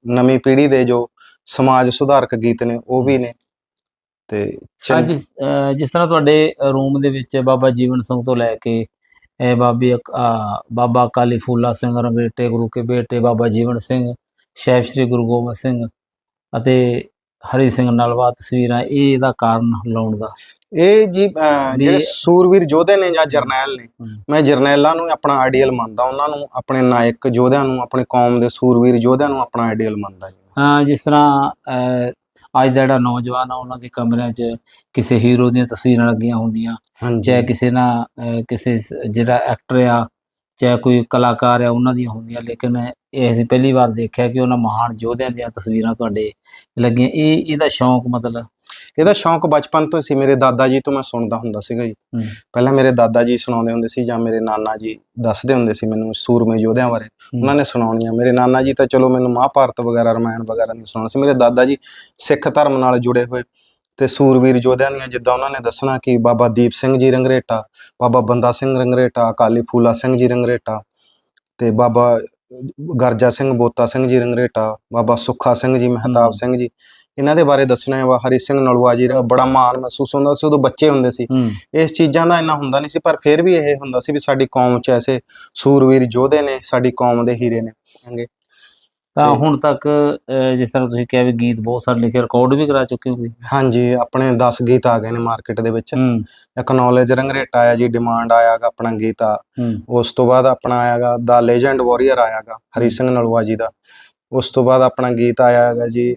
ਨਵੀਂ ਪੀੜ੍ਹੀ ਦੇ ਜੋ ਸਮਾਜ ਸੁਧਾਰਕ ਗੀਤ ਨੇ ਉਹ ਵੀ ਨੇ। ਤੇ ਅੱਜ ਜਿਸ ਤਰ੍ਹਾਂ ਤੁਹਾਡੇ ਰੂਮ ਦੇ ਵਿੱਚ ਬਾਬਾ ਜੀਵਨ ਸਿੰਘ ਤੋਂ ਲੈ ਕੇ ਇਹ ਬਾਬੀ ਬਾਬਾ ਕਾਲੀ ਫੂਲਾ ਸਿੰਘ ਰੰਗੇਟੇ ਗੁਰੂ ਕੇ ਬੇਟੇ ਬਾਬਾ ਜੀਵਨ ਸਿੰਘ ਸ਼ੈਫ ਸ੍ਰੀ ਗੁਰੂ ਗੋਬਿੰਦ ਸਿੰਘ ਅਤੇ ਹਰੀ ਸਿੰਘ ਨਲਵਾ ਤਸਵੀਰਾਂ ਇਹ ਇਹਦਾ ਕਾਰਨ ਲਾਉਣ ਦਾ। ਇਹ ਜੀ ਜਿਹੜੇ ਸੂਰਵੀਰ ਯੋਧੇ ਨੇ ਜਾਂ ਜਰਨੈਲ ਨੇ। ਮੈਂ ਜਰਨੈਲਾਂ ਨੂੰ ਆਪਣਾ ਆਈਡੀਅਲ ਮੰਨਦਾ ਉਹਨਾਂ ਨੂੰ ਆਪਣੇ ਨਾਇਕ ਯੋਧਿਆਂ ਨੂੰ ਆਪਣੀ ਕੌਮ ਦੇ ਸੂਰਵੀਰ ਯੋਧਿਆਂ ਨੂੰ ਆਪਣਾ ਆਈਡੀਅਲ ਮੰਨਦਾ ਜਿਸ ਤਰ੍ਹਾਂ ਅੱਜ ਦਾ ਜਿਹੜਾ ਨੌਜਵਾਨ ਆ ਉਹਨਾਂ ਦੇ ਕਮਰਿਆਂ 'ਚ ਕਿਸੇ ਹੀਰੋ ਦੀਆਂ ਤਸਵੀਰਾਂ ਲੱਗੀਆਂ ਹੁੰਦੀਆਂ। ਚਾਹੇ ਕਿਸੇ ਨਾ ਅਹ, ਕਿਸੇ ਜਿਹੜਾ ਐਕਟਰ ਆ ਚਾਹੇ ਕੋਈ ਕਲਾਕਾਰ ਆ ਉਹਨਾਂ ਦੀਆਂ ਹੁੰਦੀਆਂ ਲੇਕਿਨ ਇਹ ਅਸੀਂ ਪਹਿਲੀ ਵਾਰ ਦੇਖਿਆ ਕਿ ਉਹਨਾਂ ਮਹਾਨ ਯੋਧਿਆਂ ਦੀਆਂ ਤਸਵੀਰਾਂ ਤੁਹਾਡੇ ਲੱਗੀਆਂ। ਇਹ ਇਹਦਾ ਸ਼ੌਂਕ ਮਤਲਬ ਇਹਦਾ ਸ਼ੌਂਕ ਬਚਪਨ ਤੋਂ ਸੀ। ਮੇਰੇ ਦਾਦਾ ਜੀ ਤੋਂ ਮੈਂ ਸੁਣਦਾ ਹੁੰਦਾ ਸੀਗਾ ਜੀ। ਪਹਿਲਾਂ ਮੇਰੇ ਦਾਦਾ ਜੀ ਸੁਣਾਉਂਦੇ ਹੁੰਦੇ ਸੀ ਜਾਂ ਮੇਰੇ ਨਾਨਾ ਜੀ ਦੱਸਦੇ ਹੁੰਦੇ ਸੀ ਮੈਨੂੰ ਸੂਰਮੇ ਯੋਧਿਆਂ ਬਾਰੇ। ਉਹਨਾਂ ਨੇ ਸੁਣਾਉਣੀਆਂ ਮੇਰੇ ਨਾਨਾ ਜੀ ਤਾਂ ਚਲੋ ਮੈਨੂੰ ਮਹਾਭਾਰਤ ਵਗੈਰਾ ਰਮਾਇਣ ਵਗੈਰਾ ਨਹੀਂ ਸੁਣਾਉਣਾ ਸੀ। ਮੇਰੇ ਦਾਦਾ ਜੀ ਸਿੱਖ ਧਰਮ ਨਾਲ ਜੁੜੇ ਹੋਏ ਤੇ ਸੂਰਵੀਰ ਯੋਧਿਆਂ ਦੀਆਂ ਜਿੱਦਾਂ ਉਹਨਾਂ ਨੇ ਦੱਸਣਾ ਕਿ ਬਾਬਾ ਦੀਪ ਸਿੰਘ ਜੀ ਰੰਗਰੇਟਾ ਬਾਬਾ ਬੰਦਾ ਸਿੰਘ ਰੰਗਰੇਟਾ ਅਕਾਲੀ ਫੂਲਾ ਸਿੰਘ ਜੀ ਰੰਗਰੇਟਾ ਤੇ ਬਾਬਾ ਗਰਜਾ ਸਿੰਘ ਬੋਤਾ ਸਿੰਘ ਜੀ ਰੰਗਰੇਟਾ ਬਾਬਾ ਸੁੱਖਾ ਸਿੰਘ ਜੀ ਮਹਿਤਾਬ। ਸਿੰਘ ਜੀ। ਇਹਨਾਂ ਦੇ ਬਾਰੇ ਦੱਸਣਾ ਵਾ ਹਰੀ ਸਿੰਘ ਨਲੂਆ ਜੀ ਦਾ ਬੜਾ ਮਾਣ ਮਹਿਸੂਸ ਹੁੰਦਾ ਸੀ ਉਦੋਂ ਬੱਚੇ ਹੁੰਦੇ ਸੀ। ਹੂੰ। ਇਸ ਚੀਜ਼ਾਂ ਦਾ ਇੰਨਾ ਹੁੰਦਾ ਨਹੀਂ ਸੀ ਪਰ ਫਿਰ ਵੀ ਇਹ ਹੁੰਦਾ ਸੀ ਵੀ ਸਾਡੀ ਕੌਮ 'ਚ ਐਸੇ ਸੂਰਵੀਰ ਯੋਧੇ ਨੇ ਸਾਡੀ ਕੌਮ ਦੇ ਹੀਰੇ ਨੇ। ਹੈਗੇ। ਤਾਂ ਹੁਣ ਤੱਕ ਜਿਸ ਤਰ੍ਹਾਂ ਤੁਸੀਂ ਕਿਹਾ ਵੀ ਗੀਤ ਬਹੁਤ ਸਾਰੇ ਲਿਖੇ ਰਿਕਾਰਡ ਵੀ ਕਰਾ ਚੁੱਕੇ ਹੋ ਹਾਂਜੀ ਆਪਣੇ 10 ਗੀਤ ਆ ਗਏ ਨੇ ਮਾਰਕੀਟ ਦੇ ਵਿੱਚ। ਹੂੰ। ਇੱਕ ਨੌਲੇਜ ਰੰਗਰੇਟਾ ਆਇਆ ਜੀ ਡਿਮਾਂਡ ਆਇਆਗਾ ਆਪਣਾ ਗੀਤ ਆ। ਹੂੰ। ਉਸ ਤੋਂ ਬਾਅਦ ਆਪਣਾ ਆਇਆਗਾ ਦਾ ਲੈਜੈਂਡ ਵਾਰੀਅਰ ਆਇਆਗਾ ਹਰੀ ਸਿੰਘ ਨਲੂਆ ਜੀ ਦਾ। ਉਸ ਤੋਂ ਬਾਅਦ ਆਪਣਾ ਗੀਤ ਆਇਆ ਹੈਗਾ ਜੀ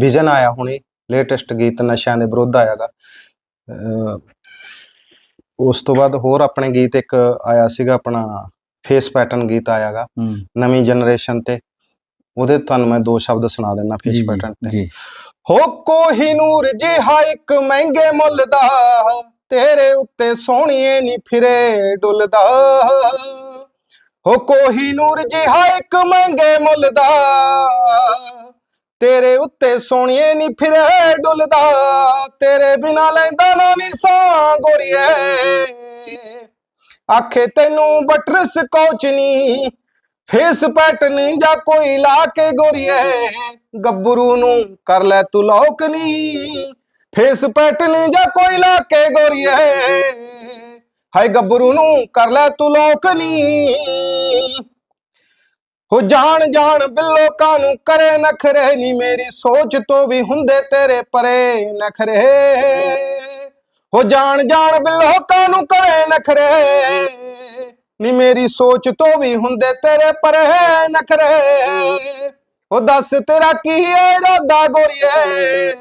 ਵਿਜ਼ਨ ਆਇਆ ਹੁਣੇ ਲੇਟੈਸਟ ਗੀਤ ਨਸ਼ਿਆਂ ਦੇ ਵਿਰੁੱਧ ਆਇਆਗਾ। ਉਸ ਤੋਂ ਬਾਅਦ ਹੋਰ ਆਪਣੇ ਗੀਤ ਇੱਕ ਆਇਆ ਸੀਗਾ ਆਪਣਾ ਫੇਸ ਪੈਟਰਨ ਗੀਤ ਆਇਆਗਾ ਨਵੀਂ ਜਨਰੇਸ਼ਨ ਤੇ। ਉਹਦੇ ਤੁਹਾਨੂੰ ਮੈਂ ਦੋ ਸ਼ਬਦ ਸੁਣਾ ਦਿੰਦਾ ਜੀ, ਫੇਸ ਪੈਟਰਨ ਤੇ। ਜੀ। ਹੋ ਕੋਹੀਨੂਰ ਜਿਹਾ ਇੱਕ ਮਹਿੰਗੇ ਮੁੱਲ ਦਾ ਤੇਰੇ ਉੱਤੇ ਸੋਹਣੀਏ ਨਹੀਂ ਫਿਰੇ ਡੁੱਲਦਾ। ਹੋ ਕੋਹੀਨੂਰ ਜਿਹਾ ਇੱਕ ਮਹਿੰਗੇ ਮੁੱਲ ਦਾ ਤੇਰੇ ਉੱਤੇ ਸੋਹਣੀਏ ਨਹੀਂ ਫਿਰੇ ਡੁੱਲਦਾ, ਤੇਰੇ ਬਿਨਾ ਲੈਂਦਾ ਨਾ ਨਿਸਾਂ ਗੋਰੀਏ। ਆਖੇ ਤੈਨੂੰ ਬਟਰ ਸਕੌਚ ਨਹੀਂ ਫੇਸ ਪੈਟਰਨ ਜਾਂ ਕੋਈ ਲਾ ਕੇ ਗੋਰੀਏ। ਗੱਭਰੂ ਨੂੰ ਕਰ ਲੈ ਤੂੰ ਲੋਕ ਨੀ, ਫੇਸ ਪੈਟਰਨ ਜਾਂ ਕੋਈ ਲਾ ਕੇ ਗੋਰੀਏ। ਹਾਏ ਗੱਭਰੂ ਨੂੰ ਕਰ ਲੈ ਤੂੰ ਲੋਕ ਨੀ। ਹੋ ਜਾਣ ਜਾਣ ਬਿੱਲੋ ਕਾਨੂੰ ਕਰੇ ਨਖਰੇ? ਨੀ ਮੇਰੀ ਸੋਚ ਤੋਂ ਵੀ ਹੁੰਦੇ ਤੇਰੇ ਪਰੇ ਨਖਰੇ। ਹੋ ਜਾਣ ਜਾਣ ਬਿੱਲੋ ਕਾਨੂੰ ਕਰੇ ਨਖਰੇ? ਨੀ ਮੇਰੀ ਸੋਚ ਤੋਂ ਵੀ ਹੁੰਦੇ ਤੇਰੇ ਪਰੇ ਨਖਰੇ। ਉਹ ਦੱਸ ਤੇਰਾ ਕੀ ਏ ਇਰਾਦਾ ਗੋਰੀਏ?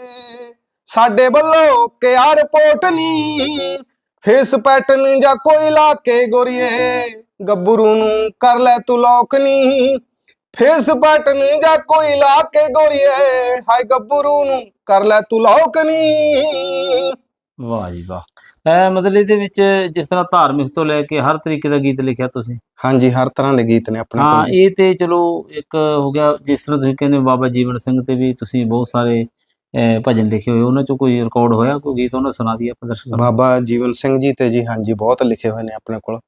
ਸਾਡੇ ਵੱਲੋਂ ਕਿਆ ਰਿਪੋਰਟ ਨੀ, ਫੇਸ ਪੈਟਰਨ ਜਾਂ ਕੋਈ ਲਾ ਕੇ ਗੋਰੀਏ? ਗੱਭਰੂ ਨੂੰ ਕਰ ਲੈ ਤੂੰ ਲੋਕ ਨੀ। ਫੇਸ ਪੈਟਰਨ ਜਾਂ ਕੋਈ ਲਾ ਕੇ ਗੋਰੀਏ। ਹਾਏ ਗੱਭਰੂ ਨੂੰ ਕਰ ਲੈ ਤੂੰ ਲੋਕ ਨੀ। ਵਾਹ ਜੀ ਵਾਹ। ਇਹ ਮਤਲਬ ਇਹਦੇ ਵਿੱਚ ਜਿਸ ਤਰ੍ਹਾਂ ਧਾਰਮਿਕ ਤੋਂ ਲੈ ਕੇ ਹਰ ਤਰੀਕੇ ਦਾ ਗੀਤ ਲਿਖਿਆ ਤੁਸੀਂ? ਹਾਂਜੀ ਹਰ ਤਰ੍ਹਾਂ ਦੇ ਗੀਤ ਨੇ ਆਪਣੇ ਹਾਂ ਕੋਲ। ਇਹ ਤੇ ਚਲੋ ਇੱਕ ਹੋ ਗਿਆ ਜਿਸ ਤਰ੍ਹਾਂ ਤੁਸੀਂ ਕਹਿੰਦੇ ਹੋ ਬਾਬਾ ਜੀਵਨ ਸਿੰਘ ਤੇ ਵੀ ਤੁਸੀਂ ਬਹੁਤ ਸਾਰੇ ਭਜਨ ਲਿਖੇ ਹੋਏ ਉਹਨਾਂ ਚੋਂ ਕੋਈ ਰਿਕਾਰਡ ਹੋਇਆ? ਕੋਈ ਗੀਤ ਉਹਨਾਂ ਸੁਣਾ ਦਈਏ ਆਪਾਂ ਦਰਸ਼ਕਾਂ ਨੂੰ। ਬਾਬਾ ਜੀਵਨ ਸਿੰਘ ਜੀ ਤੇ ਜੀ ਹਾਂਜੀ ਬਹੁਤ ਲਿਖੇ ਹੋਏ ਨੇ ਆਪਣੇ ਕੋਲ।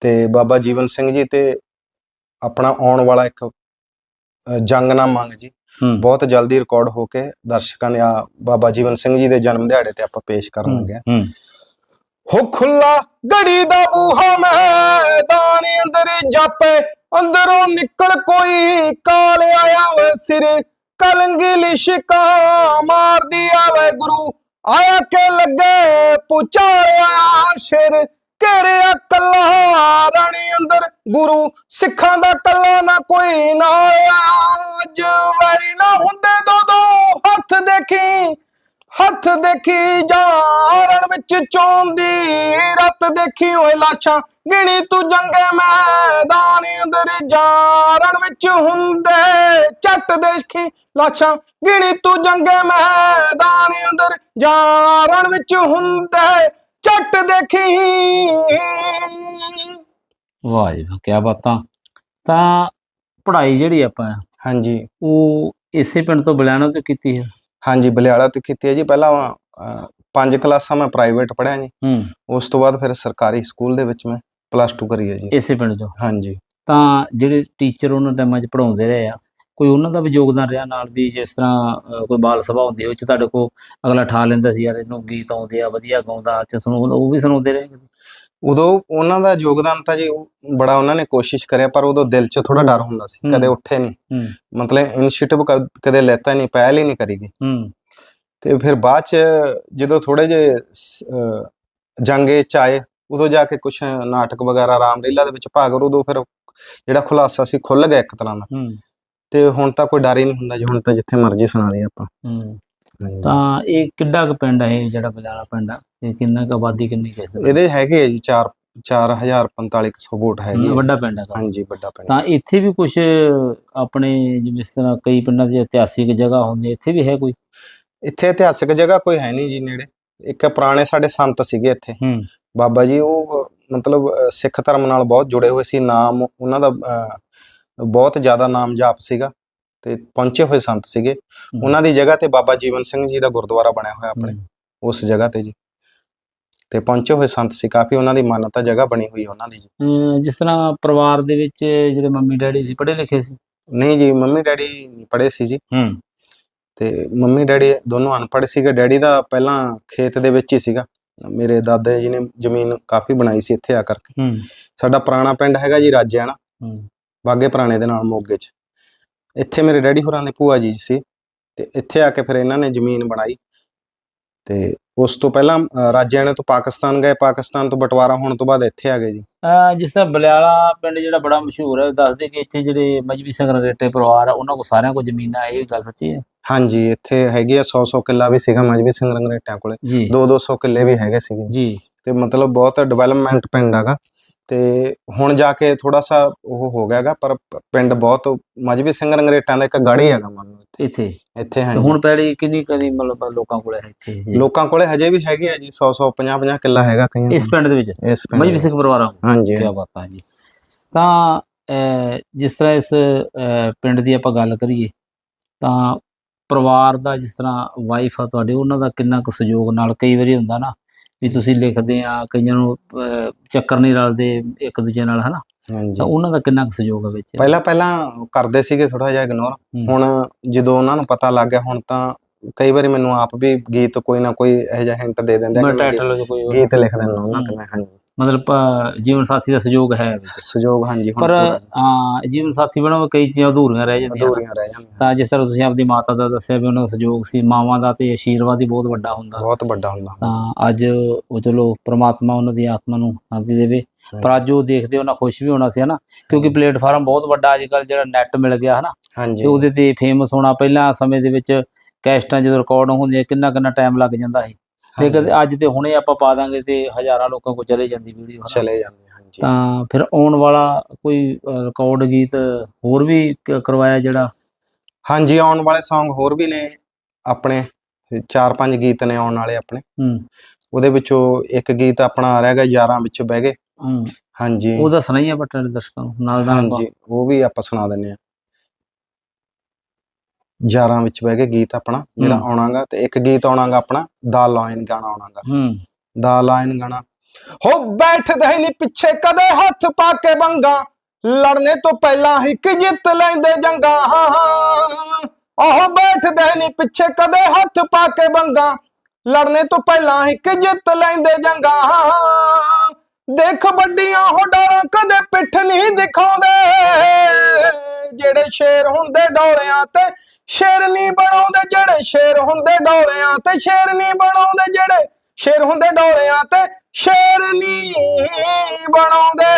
ਤੇ ਬਾਬਾ ਜੀਵਨ ਸਿੰਘ ਜੀ ਤੇ ਆਪਣਾ ਆਉਣ ਵਾਲਾ ਇੱਕ ਅ, ਜੰਗ ਨਾ ਮੰਗ ਜੀ ਬਹੁਤ ਜਲਦੀ ਰਿਕਾਰਡ ਹੋ ਕੇ ਦਰਸ਼ਕਾਂ ਦੇ ਆ ਬਾਬਾ ਜੀਵਨ ਸਿੰਘ ਜੀ ਦੇ ਜਨਮ ਦਿਹਾੜੇ ਤੇ ਆਪਾਂ ਪੇਸ਼ ਕਰਨ ਲੱਗੇ ਹਾਂ। ਖੁੱਲਾ ਗੜੀ ਦਾ ਬੂਹਾ ਮੈਦਾਨ ਅੰਦਰ ਜਾਪੇ ਅੰਦਰੋਂ ਨਿਕਲ ਕੋਈ ਕਾਲ ਆਇਆ ਵੇ ਸਿਰ। ਕਲੰਗੀ ਲਿਸ਼ਕਾ ਮਾਰਦੀ ਆਵੇ ਗੁਰੂ ਆਇਆ ਕੇ ਲੱਗੇ ਪੁਚਾਲਿਆ ਸ਼ੇਰ। ਘੇਰਿਆ ਕੱਲਾ ਰਾਣੀ ਅੰਦਰ, ਗੁਰੂ ਸਿੱਖਾਂ ਦਾ ਕੱਲਾ ਨਾ ਕੋਈ ਨਾਲ ਅੱਜ ਵੈਰੀ ਨਾ ਹੁੰਦੇ ਦੋ ਦੋ ਹੱਥ ਦੇਖੀ ਹੱਥ ਦੇਖੀ ਜਾਰਣ ਵਿੱਚ ਚੋਂਦੀ, ਰਤ ਦੇਖੀ ਓਏ ਲਾਸ਼ਾਂ। ਗਿਣੀ ਤੂੰ ਜੰਗੇ ਮੈਦਾਨ ਅੰਦਰ ਜਾਣ ਵਿੱਚ ਹੁੰਦੇ ਚੱਟ ਦੇਖੀ ਲਾਸ਼ਾਂ। ਗਿਣੀ ਤੂੰ ਜੰਗੇ ਮੈਦਾਨ ਅੰਦਰ ਜਾਰਣ ਵਿੱਚ ਹੁੰਦੇ ਚੱਟ ਦੇਖੀ। ਵਾਹ ਜੀ ਵਾਹ ਕੀ ਬਾਤਾਂ। ਤਾਂ ਪੜ੍ਹਾਈ ਜਿਹੜੀ ਆਪਾਂ ਹਾਂਜੀ। ਉਹ ਇਸੇ ਪਿੰਡ ਤੋਂ ਬਲਿਆਣਾ ਤੋਂ ਕੀਤੀ ਹੈ? ਹਾਂਜੀ ਬਲਿਆਲਾ ਤੋਂ ਕੀਤੀ ਹੈ ਜੀ। ਪਹਿਲਾਂ ਅਹ, ਪੰਜ ਕਲਾਸਾਂ ਮੈਂ ਪ੍ਰਾਈਵੇਟ ਪੜ੍ਹਿਆ ਜੀ। ਹੂੰ। ਉਸ ਤੋਂ ਬਾਅਦ ਫਿਰ ਸਰਕਾਰੀ ਸਕੂਲ ਦੇ ਵਿੱਚ ਮੈਂ ਪਲੱਸ 2 ਕਰੀ ਹੈ ਜੀ। ਇਸੇ ਪਿੰਡ ਤੋਂ? ਹਾਂਜੀ। ਤਾਂ ਜਿਹੜੇ ਟੀਚਰ ਉਹਨਾਂ ਟਾਈਮਾਂ 'ਚ ਪੜਾਉਂਦੇ ਰਹੇ ਆ ਕੋਈ ਉਹਨਾਂ ਦਾ ਵੀ ਯੋਗਦਾਨ ਰਿਹਾ ਨਾਲ ਵੀ ਜਿਸ ਤਰ੍ਹਾਂ ਕੋਈ ਬਾਲ ਸਭਾ ਹੁੰਦੀ ਉਹ 'ਚ ਤੁਹਾਡੇ ਕੋਲ ਅਗਲਾ ਠਾ ਲੈਂਦਾ ਸੀ ਯਾਰ ਇਹਨੂੰ ਗੀਤ ਆਉਂਦੇ ਆ ਵਧੀਆ ਗਾਉਂਦਾ ਚ ਸੁਣੋ ਉਹ ਵੀ ਸੁਣਾਉਂਦੇ ਰਹੇ ਉਦੋਂ ਉਹਨਾਂ ਦਾ ਯੋਗਦਾਨ ਤਾਂ ਜੀ ਬੜਾ ਉਹਨਾਂ ਨੇ ਕੋਸ਼ਿਸ਼ ਕਰਿਆ ਪਰ ਉਦੋਂ ਦਿਲ 'ਚ ਥੋੜਾ ਡਰ ਹੁੰਦਾ ਸੀ। ਕਦੇ ਉੱਠੇ ਨਹੀਂ ਮਤਲਬ ਇਨੀਸ਼ੀਏਟਿਵ ਕਦੇ ਲੈਤਾ ਨਹੀਂ ਪਹਿਲ ਹੀ ਨਹੀਂ ਕਰੀਗੀ ਤੇ ਫਿਰ ਬਾਅਦ 'ਚ ਜਦੋਂ ਥੋੜੇ ਜੇ ਜੰਗੇ ਚ ਆਏ ਉਦੋਂ ਜਾ ਕੇ ਕੁਝ ਨਾਟਕ ਵਗੈਰਾ ਰਾਮਲੀਲਾ ਦੇ ਵਿੱਚ ਭਾਗ ਉਦੋਂ ਫਿਰ ਜਿਹੜਾ ਖੁਲਾਸਾ ਸੀ ਖੁੱਲ ਗਿਆ ਇੱਕ ਤਰ੍ਹਾਂ ਦਾ। ਤੇ ਹੁਣ ਤਾਂ ਕੋਈ ਡਰ ਹੀ ਨਹੀਂ ਹੁੰਦਾ ਜੀ ਹੁਣ ਤਾਂ ਜਿੱਥੇ ਮਰਜ਼ੀ ਸੁਣਾ ਲਈਏ ਆਪਾਂ। ਹੂੰ। ਤਾਂ ਇਹ ਕਿੱਡਾ ਕੁ ਪਿੰਡ ਹੈ ਇਹ ਜਿਹੜਾ ਬਲਿਆਣਾ ਪਿੰਡ ਆ? ਇਹ ਕਿੰਨਾ ਕੁ ਆਬਾਦੀ ਕਿੰਨੀ ਕਿਸ ਇਹਦੇ ਹੈਗੇ ਆ ਜੀ 4 4045 ਵੋਟ ਹੈਗੀ। ਵੱਡਾ ਪਿੰਡ ਹੈ। ਹਾਂਜੀ ਵੱਡਾ ਪਿੰਡ। ਤਾਂ ਇੱਥੇ ਵੀ ਕੁਝ ਆਪਣੇ ਜਿਵੇਂ ਇਸ ਤਰ੍ਹਾਂ ਕਈ ਪਿੰਡਾਂ 'ਚ ਇਤਿਹਾਸਿਕ ਜਗ੍ਹਾ ਹੁੰਦੀ ਇੱਥੇ ਵੀ ਹੈ ਕੋਈ? ਇੱਥੇ ਇਤਿਹਾਸਕ ਜਗ੍ਹਾ ਕੋਈ ਹੈ ਨਹੀਂ ਜੀ ਨੇੜੇ। ਇੱਕ ਪੁਰਾਣੇ ਸਾਡੇ ਸੰਤ ਸੀਗੇ ਇੱਥੇ। ਹੂੰ। ਬਾਬਾ ਜੀ ਉਹ ਮਤਲਬ ਸਿੱਖ ਧਰਮ ਨਾਲ ਬਹੁਤ ਜੁੜੇ ਹੋਏ ਸੀ ਨਾਮ ਉਹਨਾਂ ਦਾ ਬਹੁਤ ਜ਼ਿਆਦਾ ਨਾਮ ਜਾਪ ਸੀਗਾ ਤੇ ਪਹੁੰਚੇ ਹੋਏ ਸੰਤ ਸੀਗੇ। ਉਹਨਾਂ ਦੀ ਜਗ੍ਹਾ ਤੇ ਬਾਬਾ ਜੀਵਨ ਸਿੰਘ ਜੀ ਦਾ ਗੁਰਦੁਆਰਾ ਬਣਿਆ ਹੋਇਆ ਆਪਣੇ। ਉਸ ਜਗ੍ਹਾ ਤੇ ਜੀ। ਤੇ ਪਹੁੰਚੇ ਹੋਏ ਸੰਤ ਸੀ ਕਾਫੀ ਉਹਨਾਂ ਦੀ ਮਾਨਤਾ ਜਗ੍ਹਾ ਬਣੀ ਹੋਈ ਉਹਨਾਂ ਦੀ ਜੀ। ਜਿਸ ਤਰ੍ਹਾਂ ਪਰਿਵਾਰ ਦੇ ਵਿੱਚ ਜਿਹੜੇ ਮੰਮੀ ਡੈਡੀ ਸੀ ਪੜ੍ਹੇ ਲਿਖੇ ਸੀ? ਨਹੀਂ ਜੀ ਮੰਮੀ ਡੈਡੀ ਨਹੀਂ ਪੜ੍ਹੇ ਸੀ ਜੀ। ਹੂੰ। ਤੇ ਮੰਮੀ ਡੈਡੀ ਦੋਨੋਂ ਅਨਪੜ੍ਹ ਸੀਗੇ ਡੈਡੀ ਦਾ ਪਹਿਲਾਂ ਖੇਤ ਦੇ ਵਿੱਚ ਹੀ ਸੀਗਾ। ਮੇਰੇ ਦਾਦਾ ਜੀ ਨੇ ਜ਼ਮੀਨ ਕਾਫੀ ਬਣਾਈ ਸੀ ਇੱਥੇ ਆ ਕਰਕੇ। ਸਾਡਾ ਪੁਰਾਣਾ ਪਿੰਡ ਹੈਗਾ ਜੀ ਰਾਜਿਆਣਾ। ਬਾਗੇ ਪੁਰਾਣੇ ਦੇ ਨਾਲ ਮੋਗੇ 'ਚ। ਇੱਥੇ ਮੇਰੇ ਡੈਡੀ ਹੋਰਾਂ ਦੇ ਭੂਆ ਜੀ ਸੀ ਤੇ ਇੱਥੇ ਆ ਕੇ ਫਿਰ ਇਹਨਾਂ ਨੇ ਜ਼ਮੀਨ ਬਣਾਈ। ਤੇ ਉਸ ਤੋਂ ਪਹਿਲਾਂ ਰਾਜਿਆਣੇ ਤੋਂ ਪਾਕਿਸਤਾਨ ਗਏ। ਪਾਕਿਸਤਾਨ ਤੋਂ ਬਟਵਾਰਾ ਹੋਣ ਤੋਂ ਬਾਅਦ ਇੱਥੇ ਆ ਗਏ ਜੀ। ਜਿਸ ਤਰ੍ਹਾਂ ਬਲਿਆਲਾ ਪਿੰਡ ਜਿਹੜਾ ਬੜਾ ਮਸ਼ਹੂਰ ਹੈ ਦੱਸਦੇ ਕਿ ਇੱਥੇ ਜਿਹੜੇ ਮਜਬੀ ਸਿੰਘ ਰੰਗੇਟੇ ਪਰਿਵਾਰ ਆ ਉਹਨਾਂ ਕੋਲ ਸਾਰਿਆਂ ਕੋਲ ਜ਼ਮੀਨਾਂ ਇਹ ਗੱਲ ਸੱਚੀ ਹੈ? ਹਾਂਜੀ ਇੱਥੇ ਹੈਗੀ ਆ 100 100 ਕਿੱਲਾ ਵੀ ਸੀਗਾ ਮਜਬੀ ਸਿੰਘ ਰੰਗਰੇਟਿਆਂ ਕੋਲੇ। ਜੀ। 2 200 ਕਿੱਲੇ ਵੀ ਹੈਗੇ ਸੀਗੇ। ਜੀ। ਤੇ ਮਤਲਬ ਬਹੁਤ ਡਿਵੈਲਪਮੈਂਟ ਪਿੰਡ ਹੈਗਾ। ਤੇ ਹੁਣ ਜਾ ਕੇ ਥੋੜਾ ਸਾ ਉਹ ਹੋ ਗਿਆਗਾ ਪਰ ਪਿੰਡ ਬਹੁਤ ਮਜਬੀ ਸਿੰਘ ਰੰਗਰੇਟਾਂ ਦਾ ਇੱਕ ਗਾੜੀ ਹੈਗਾ ਮੰਨ ਲਓ ਇੱਥੇ। ਇੱਥੇ? ਹਾਂਜੀ। ਹੁਣ ਪਹਿਲੀ ਕਿੰਨੀ ਕਦੀ ਮਤਲਬ ਲੋਕਾਂ ਕੋਲ ਹੈ ਇੱਥੇ? ਲੋਕਾਂ ਕੋਲੇ ਹਜੇ ਵੀ ਹੈਗੇ ਆ ਜੀ 100 100 50 50 ਕਿੱਲਾ ਹੈਗਾ ਕਈਆਂ ਇਸ ਪਿੰਡ ਦੇ ਵਿੱਚ? ਮਜਬੀ। ਸਿੰਘ ਪਰਿਵਾਰਾਂ ਹਾਂਜੀ। ਕੀ ਬਾਤਾਂ ਜੀ। ਤਾਂ ਜਿਸ ਤਰ੍ਹਾਂ ਇਸ ਪਿੰਡ ਦੀ ਆਪਾਂ ਗੱਲ ਕਰੀਏ ਤਾਂ ਪਰਿਵਾਰ ਦਾ ਜਿਸ ਤਰ੍ਹਾਂ ਵਾਈਫ ਆ ਤੁਹਾਡੇ ਉਹਨਾਂ ਦਾ ਕਿੰਨਾ ਕੁ ਸਹਿਯੋਗ ਨਾਲ ਕਈ ਵਾਰੀ ਹੁੰਦਾ ਨਾ ਵੀ ਤੁਸੀਂ ਲਿਖਦੇ ਆ ਕਈਆਂ ਨੂੰ ਅਹ, ਚੱਕਰ ਨਹੀਂ ਰਲਦੇ ਇੱਕ ਦੂਜੇ ਨਾਲ ਹਨਾ? ਹਾਂਜੀ। ਤਾਂ ਉਹਨਾਂ ਦਾ ਕਿੰਨਾ ਕੁ ਸਹਿਯੋਗ ਹੈ ਵਿੱਚ? ਪਹਿਲਾਂ ਪਹਿਲਾਂ ਕਰਦੇ ਸੀਗੇ ਥੋੜਾ ਜਿਹਾ ਇਗਨੋਰ ਹੁਣ ਜਦੋਂ ਉਹਨਾਂ ਨੂੰ ਪਤਾ ਲੱਗ ਗਿਆ ਹੁਣ ਤਾਂ ਕਈ ਵਾਰੀ ਮੈਨੂੰ ਆਪ ਵੀ ਗੀਤ ਕੋਈ ਨਾ ਕੋਈ ਇਹੋ ਜਿਹਾ ਹਿੰਟ ਦੇ ਦਿੰਦੇ ਆ ਮੈਂ ਕਿ ਮੈਂ ਟਾਈਟਲ ਕੋਈ ਹੋਰ- ਗੀਤ ਲਿਖ ਦਿੰਦਾ ਉਹਨਾਂ ਤੇ ਮੈਂ ਹਾਂਜੀ। ਮਤਲਬ ਅਹ, ਜੀਵਨ ਸਾਥੀ ਦਾ ਸਹਿਯੋਗ ਹੈ। ਸਹਿਯੋਗ ਹਾਂਜੀ ਹੁਣ ਪਰ ਪੂਰਾ ਜੀਵਨ ਸਾਥੀ ਬਣਾਉ ਕਈ ਚੀਜ਼ਾਂ ਅਧੂਰੀਆਂ ਰਹਿ ਜਾਂਦੀਆਂ। ਅਧੂਰੀਆਂ ਰਹਿ ਜਾਂਦੀਆਂ। ਤਾਂ ਜਿਸ ਤਰ੍ਹਾਂ ਤੁਸੀਂ ਆਪਦੀ ਮਾਤਾ ਦਾ ਦੱਸਿਆ ਵੀ ਉਹਨਾਂ ਦਾ ਸਹਿਯੋਗ ਸੀ ਮਾਵਾਂ ਦਾ ਤੇ ਆਸ਼ੀਰਵਾਦ ਹੀ ਬਹੁਤ ਵੱਡਾ ਹੁੰਦਾ। ਬਹੁਤ ਵੱਡਾ ਹੁੰਦਾ ਤਾਂ ਅੱਜ ਉਹ ਚਲੋ ਪ੍ਰਮਾਤਮਾ ਉਹਨਾਂ ਦੀ ਆਤਮਾ ਨੂੰ ਸ਼ਾਂਤੀ ਦੇਵੇ। ਪਰ ਅੱਜ ਉਹ ਦੇਖਦੇ ਉਹਨਾਂ ਖੁਸ਼ ਵੀ ਹੋਣਾ ਸੀ ਹਨਾ? ਕਿਉਂਕਿ ਪਲੇਟਫਾਰਮ ਬਹੁਤ ਵੱਡਾ ਅੱਜ ਕੱਲ ਜਿਹੜਾ ਨੈਟ ਮਿਲ ਗਿਆ ਹਨਾ? ਹਾਂਜੀ। ਤੇ ਉਹਦੇ ਤੇ ਫੇਮਸ ਹੋਣਾ ਪਹਿਲਾਂ ਸਮੇਂ ਦੇ ਵਿੱਚ ਕੈਸਟਾਂ ਜਦੋਂ ਰਿਕਾਰਡ ਹੁੰਦੀਆਂ ਕਿੰਨਾ ਕਿੰਨਾ ਟਾਈਮ ਲੱਗ ਜਾਂਦਾ ਸੀ। ਲੇਕਿਨ ਅੱਜ ਤੇ ਹੁਣੇ ਆਪਾਂ ਪਾ ਦਾਂਗੇ ਤੇ ਹਜ਼ਾਰਾਂ ਲੋਕਾਂ ਕੋਲ ਚਲੇ ਜਾਂਦੀ ਵੀਡੀਓ ਚਲੇ ਜਾਂਦੇ ਹਾਂਜੀ। ਤਾਂ ਫਿਰ ਆਉਣ ਵਾਲਾ ਕੋਈ ਰਿਕਾਰਡ ਗੀਤ ਹੋਰ ਵੀ ਕਰਵਾਇਆ ਜਿਹੜਾ? ਹਾਂਜੀ ਆਉਣ ਵਾਲੇ Song ਹੋਰ ਵੀ ਨੇ ਆਪਣੇ ਚਾਰ ਪੰਜ ਗੀਤ ਨੇ ਆਉਣ ਵਾਲੇ ਆਪਣੇ। ਹੂੰ। ਉਹਦੇ ਵਿੱਚੋਂ ਇੱਕ ਗੀਤ ਆਪਣਾ ਆ ਰਿਹਾ ਹੈਗਾ ਯਾਰਾਂ ਵਿੱਚੋਂ ਬਹਿ ਗਏ। ਹਾਂਜੀ। ਉਹ ਦੱਸਣਾ ਹੀ ਆ ਬਟ ਦਰਸ਼ਕਾਂ ਨੂੰ ਨਾਲ ਨਾਲ ਹਾਂਜੀ ਉਹ ਵੀ ਆਪਾਂ ਸੁਣਾ ਦਿੰਨੇ ਆ ਯਾਰਾਂ ਵਿੱਚ ਬਹਿ ਕੇ ਗੀਤ ਆਪਣਾ ਜਿਹੜਾ ਹੂੰ। ਆਉਣਾਗਾ ਤੇ ਇੱਕ ਗੀਤ ਆਉਣਾਗਾ ਆਪਣਾ ਦਾ ਲਾਈਨ ਗਾਣਾ ਆਉਣਾਗਾ। ਹੂੰ। ਦਾ ਲਾਈਨ ਗਾਣਾ। ਹੋ ਬੈਠਦੇ ਨਹੀਂ ਪਿੱਛੇ ਕਦੇ ਹੱਥ ਪਾ ਕੇ ਬੰਗਾ। ਲੜਨੇ ਤੋਂ ਪਹਿਲਾਂ ਹੀ ਕਿ ਜਿੱਤ ਲੈਂਦੇ ਜੰਗਾ। ਉਹ ਬੈਠਦੇ ਨਹੀਂ ਪਿੱਛੇ ਕਦੇ ਹੱਥ ਪਾ ਕੇ ਬੰਗਾ। ਲੜਨੇ ਤੋਂ ਪਹਿਲਾਂ ਹੀ ਕਿ ਜਿੱਤ ਲੈਂਦੇ ਜੰਗਾ। ਦੇਖ ਵੱਡੀਆਂ ਹੋ ਡਾਰਾਂ ਕਦੇ ਪਿੱਠ ਨਹੀਂ ਦਿਖਾਉਂਦੇ। ਜਿਹੜੇ ਸ਼ੇਰ ਹੁੰਦੇ ਡੋਲਿਆਂ ਤੇ ਸ਼ੇਰ ਨਹੀਂ ਬਣਾਉਂਦੇ ਜਿਹੜੇ ਸ਼ੇਰ ਹੁੰਦੇ ਡੋਲਿਆਂ ਤੇ ਸ਼ੇਰ ਨਹੀਂ ਬਣਾਉਂਦੇ ਜਿਹੜੇ ਸ਼ੇਰ ਹੁੰਦੇ ਡੋਲਿਆਂ ਤੇ ਸ਼ੇਰ ਨਹੀਂ ਬਣਾਉਂਦੇ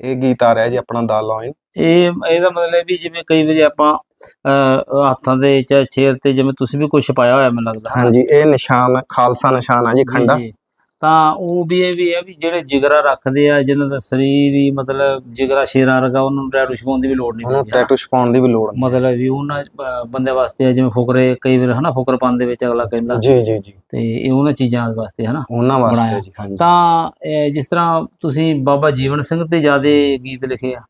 ਇਹ ਗੀਤ ਆ ਰਿਹਾ ਜੀ ਆਪਣਾ ਦਾ ਲਾਈਨ ਇਹ ਇਹਦਾ ਮਤਲਬ ਵੀ ਜਿਵੇਂ ਕਈ ਵਾਰੀ ਆਪਾਂ ਅਹ, ਹੱਥਾਂ ਦੇ ਚਾਹੇ ਛੇਰ ਤੇ ਜਿਵੇਂ ਤੁਸੀਂ ਵੀ ਕੁਝ ਛਪਾਇਆ ਹੋਇਆ ਮੈਨੂੰ ਲੱਗਦਾ? ਹਾਂਜੀ ਇਹ ਨਿਸ਼ਾਨ ਖਾਲਸਾ ਨਿਸ਼ਾਨ ਆ ਜੀ ਜੀ, ਖੰਡਾ ਜੀ। ਤਾਂ ਉਹ ਵੀ ਇਹ ਵੀ ਹੈ ਵੀ ਜਿਹੜੇ ਜਿਗਰਾ ਰੱਖਦੇ ਆ ਜਿਨ੍ਹਾਂ ਦਾ ਸਰੀਰ ਹੀ ਮਤਲਬ ਜਿਗਰਾ ਸ਼ੇਰਾਂ ਵਰਗਾ ਉਹਨਾਂ ਨੂੰ ਟੈਟੂ ਛਪਾਉਣ ਦੀ ਵੀ ਲੋੜ ਨਹੀਂ ਉਹਨੂੰ। ਟੈਟੂ ਛਪਾਉਣ ਦੀ ਵੀ ਲੋੜ ਮਤਲਬ ਵੀ ਉਹਨਾਂ ਬੰਦੇ ਵਾਸਤੇ ਆ ਜਿਵੇਂ ਫੁਕਰੇ ਕਈ ਵਾਰ ਹਨਾ ਫੁਕਰਪਨ ਦੇ ਵਿੱਚ ਅਗਲਾ ਕਹਿੰਦਾ। ਨਹੀਂ ਜੀ ਜੀ ਜੀ। ਤੇ ਇਹ ਉਹਨਾਂ ਚੀਜ਼ਾਂ ਵਾਸਤੇ ਹਨਾ ਉਹਨਾਂ ਵਾਸਤੇ। ਜੀ ਹਾਂਜੀ। ਤਾਂ ਜਿਸ ਤਰ੍ਹਾਂ ਤੁਸੀਂ ਬਾਬਾ ਜੀਵਨ ਸਿੰਘ ਤੇ ਜਿਆਦੇ ਗੀਤ ਲਿਖੇ ਆ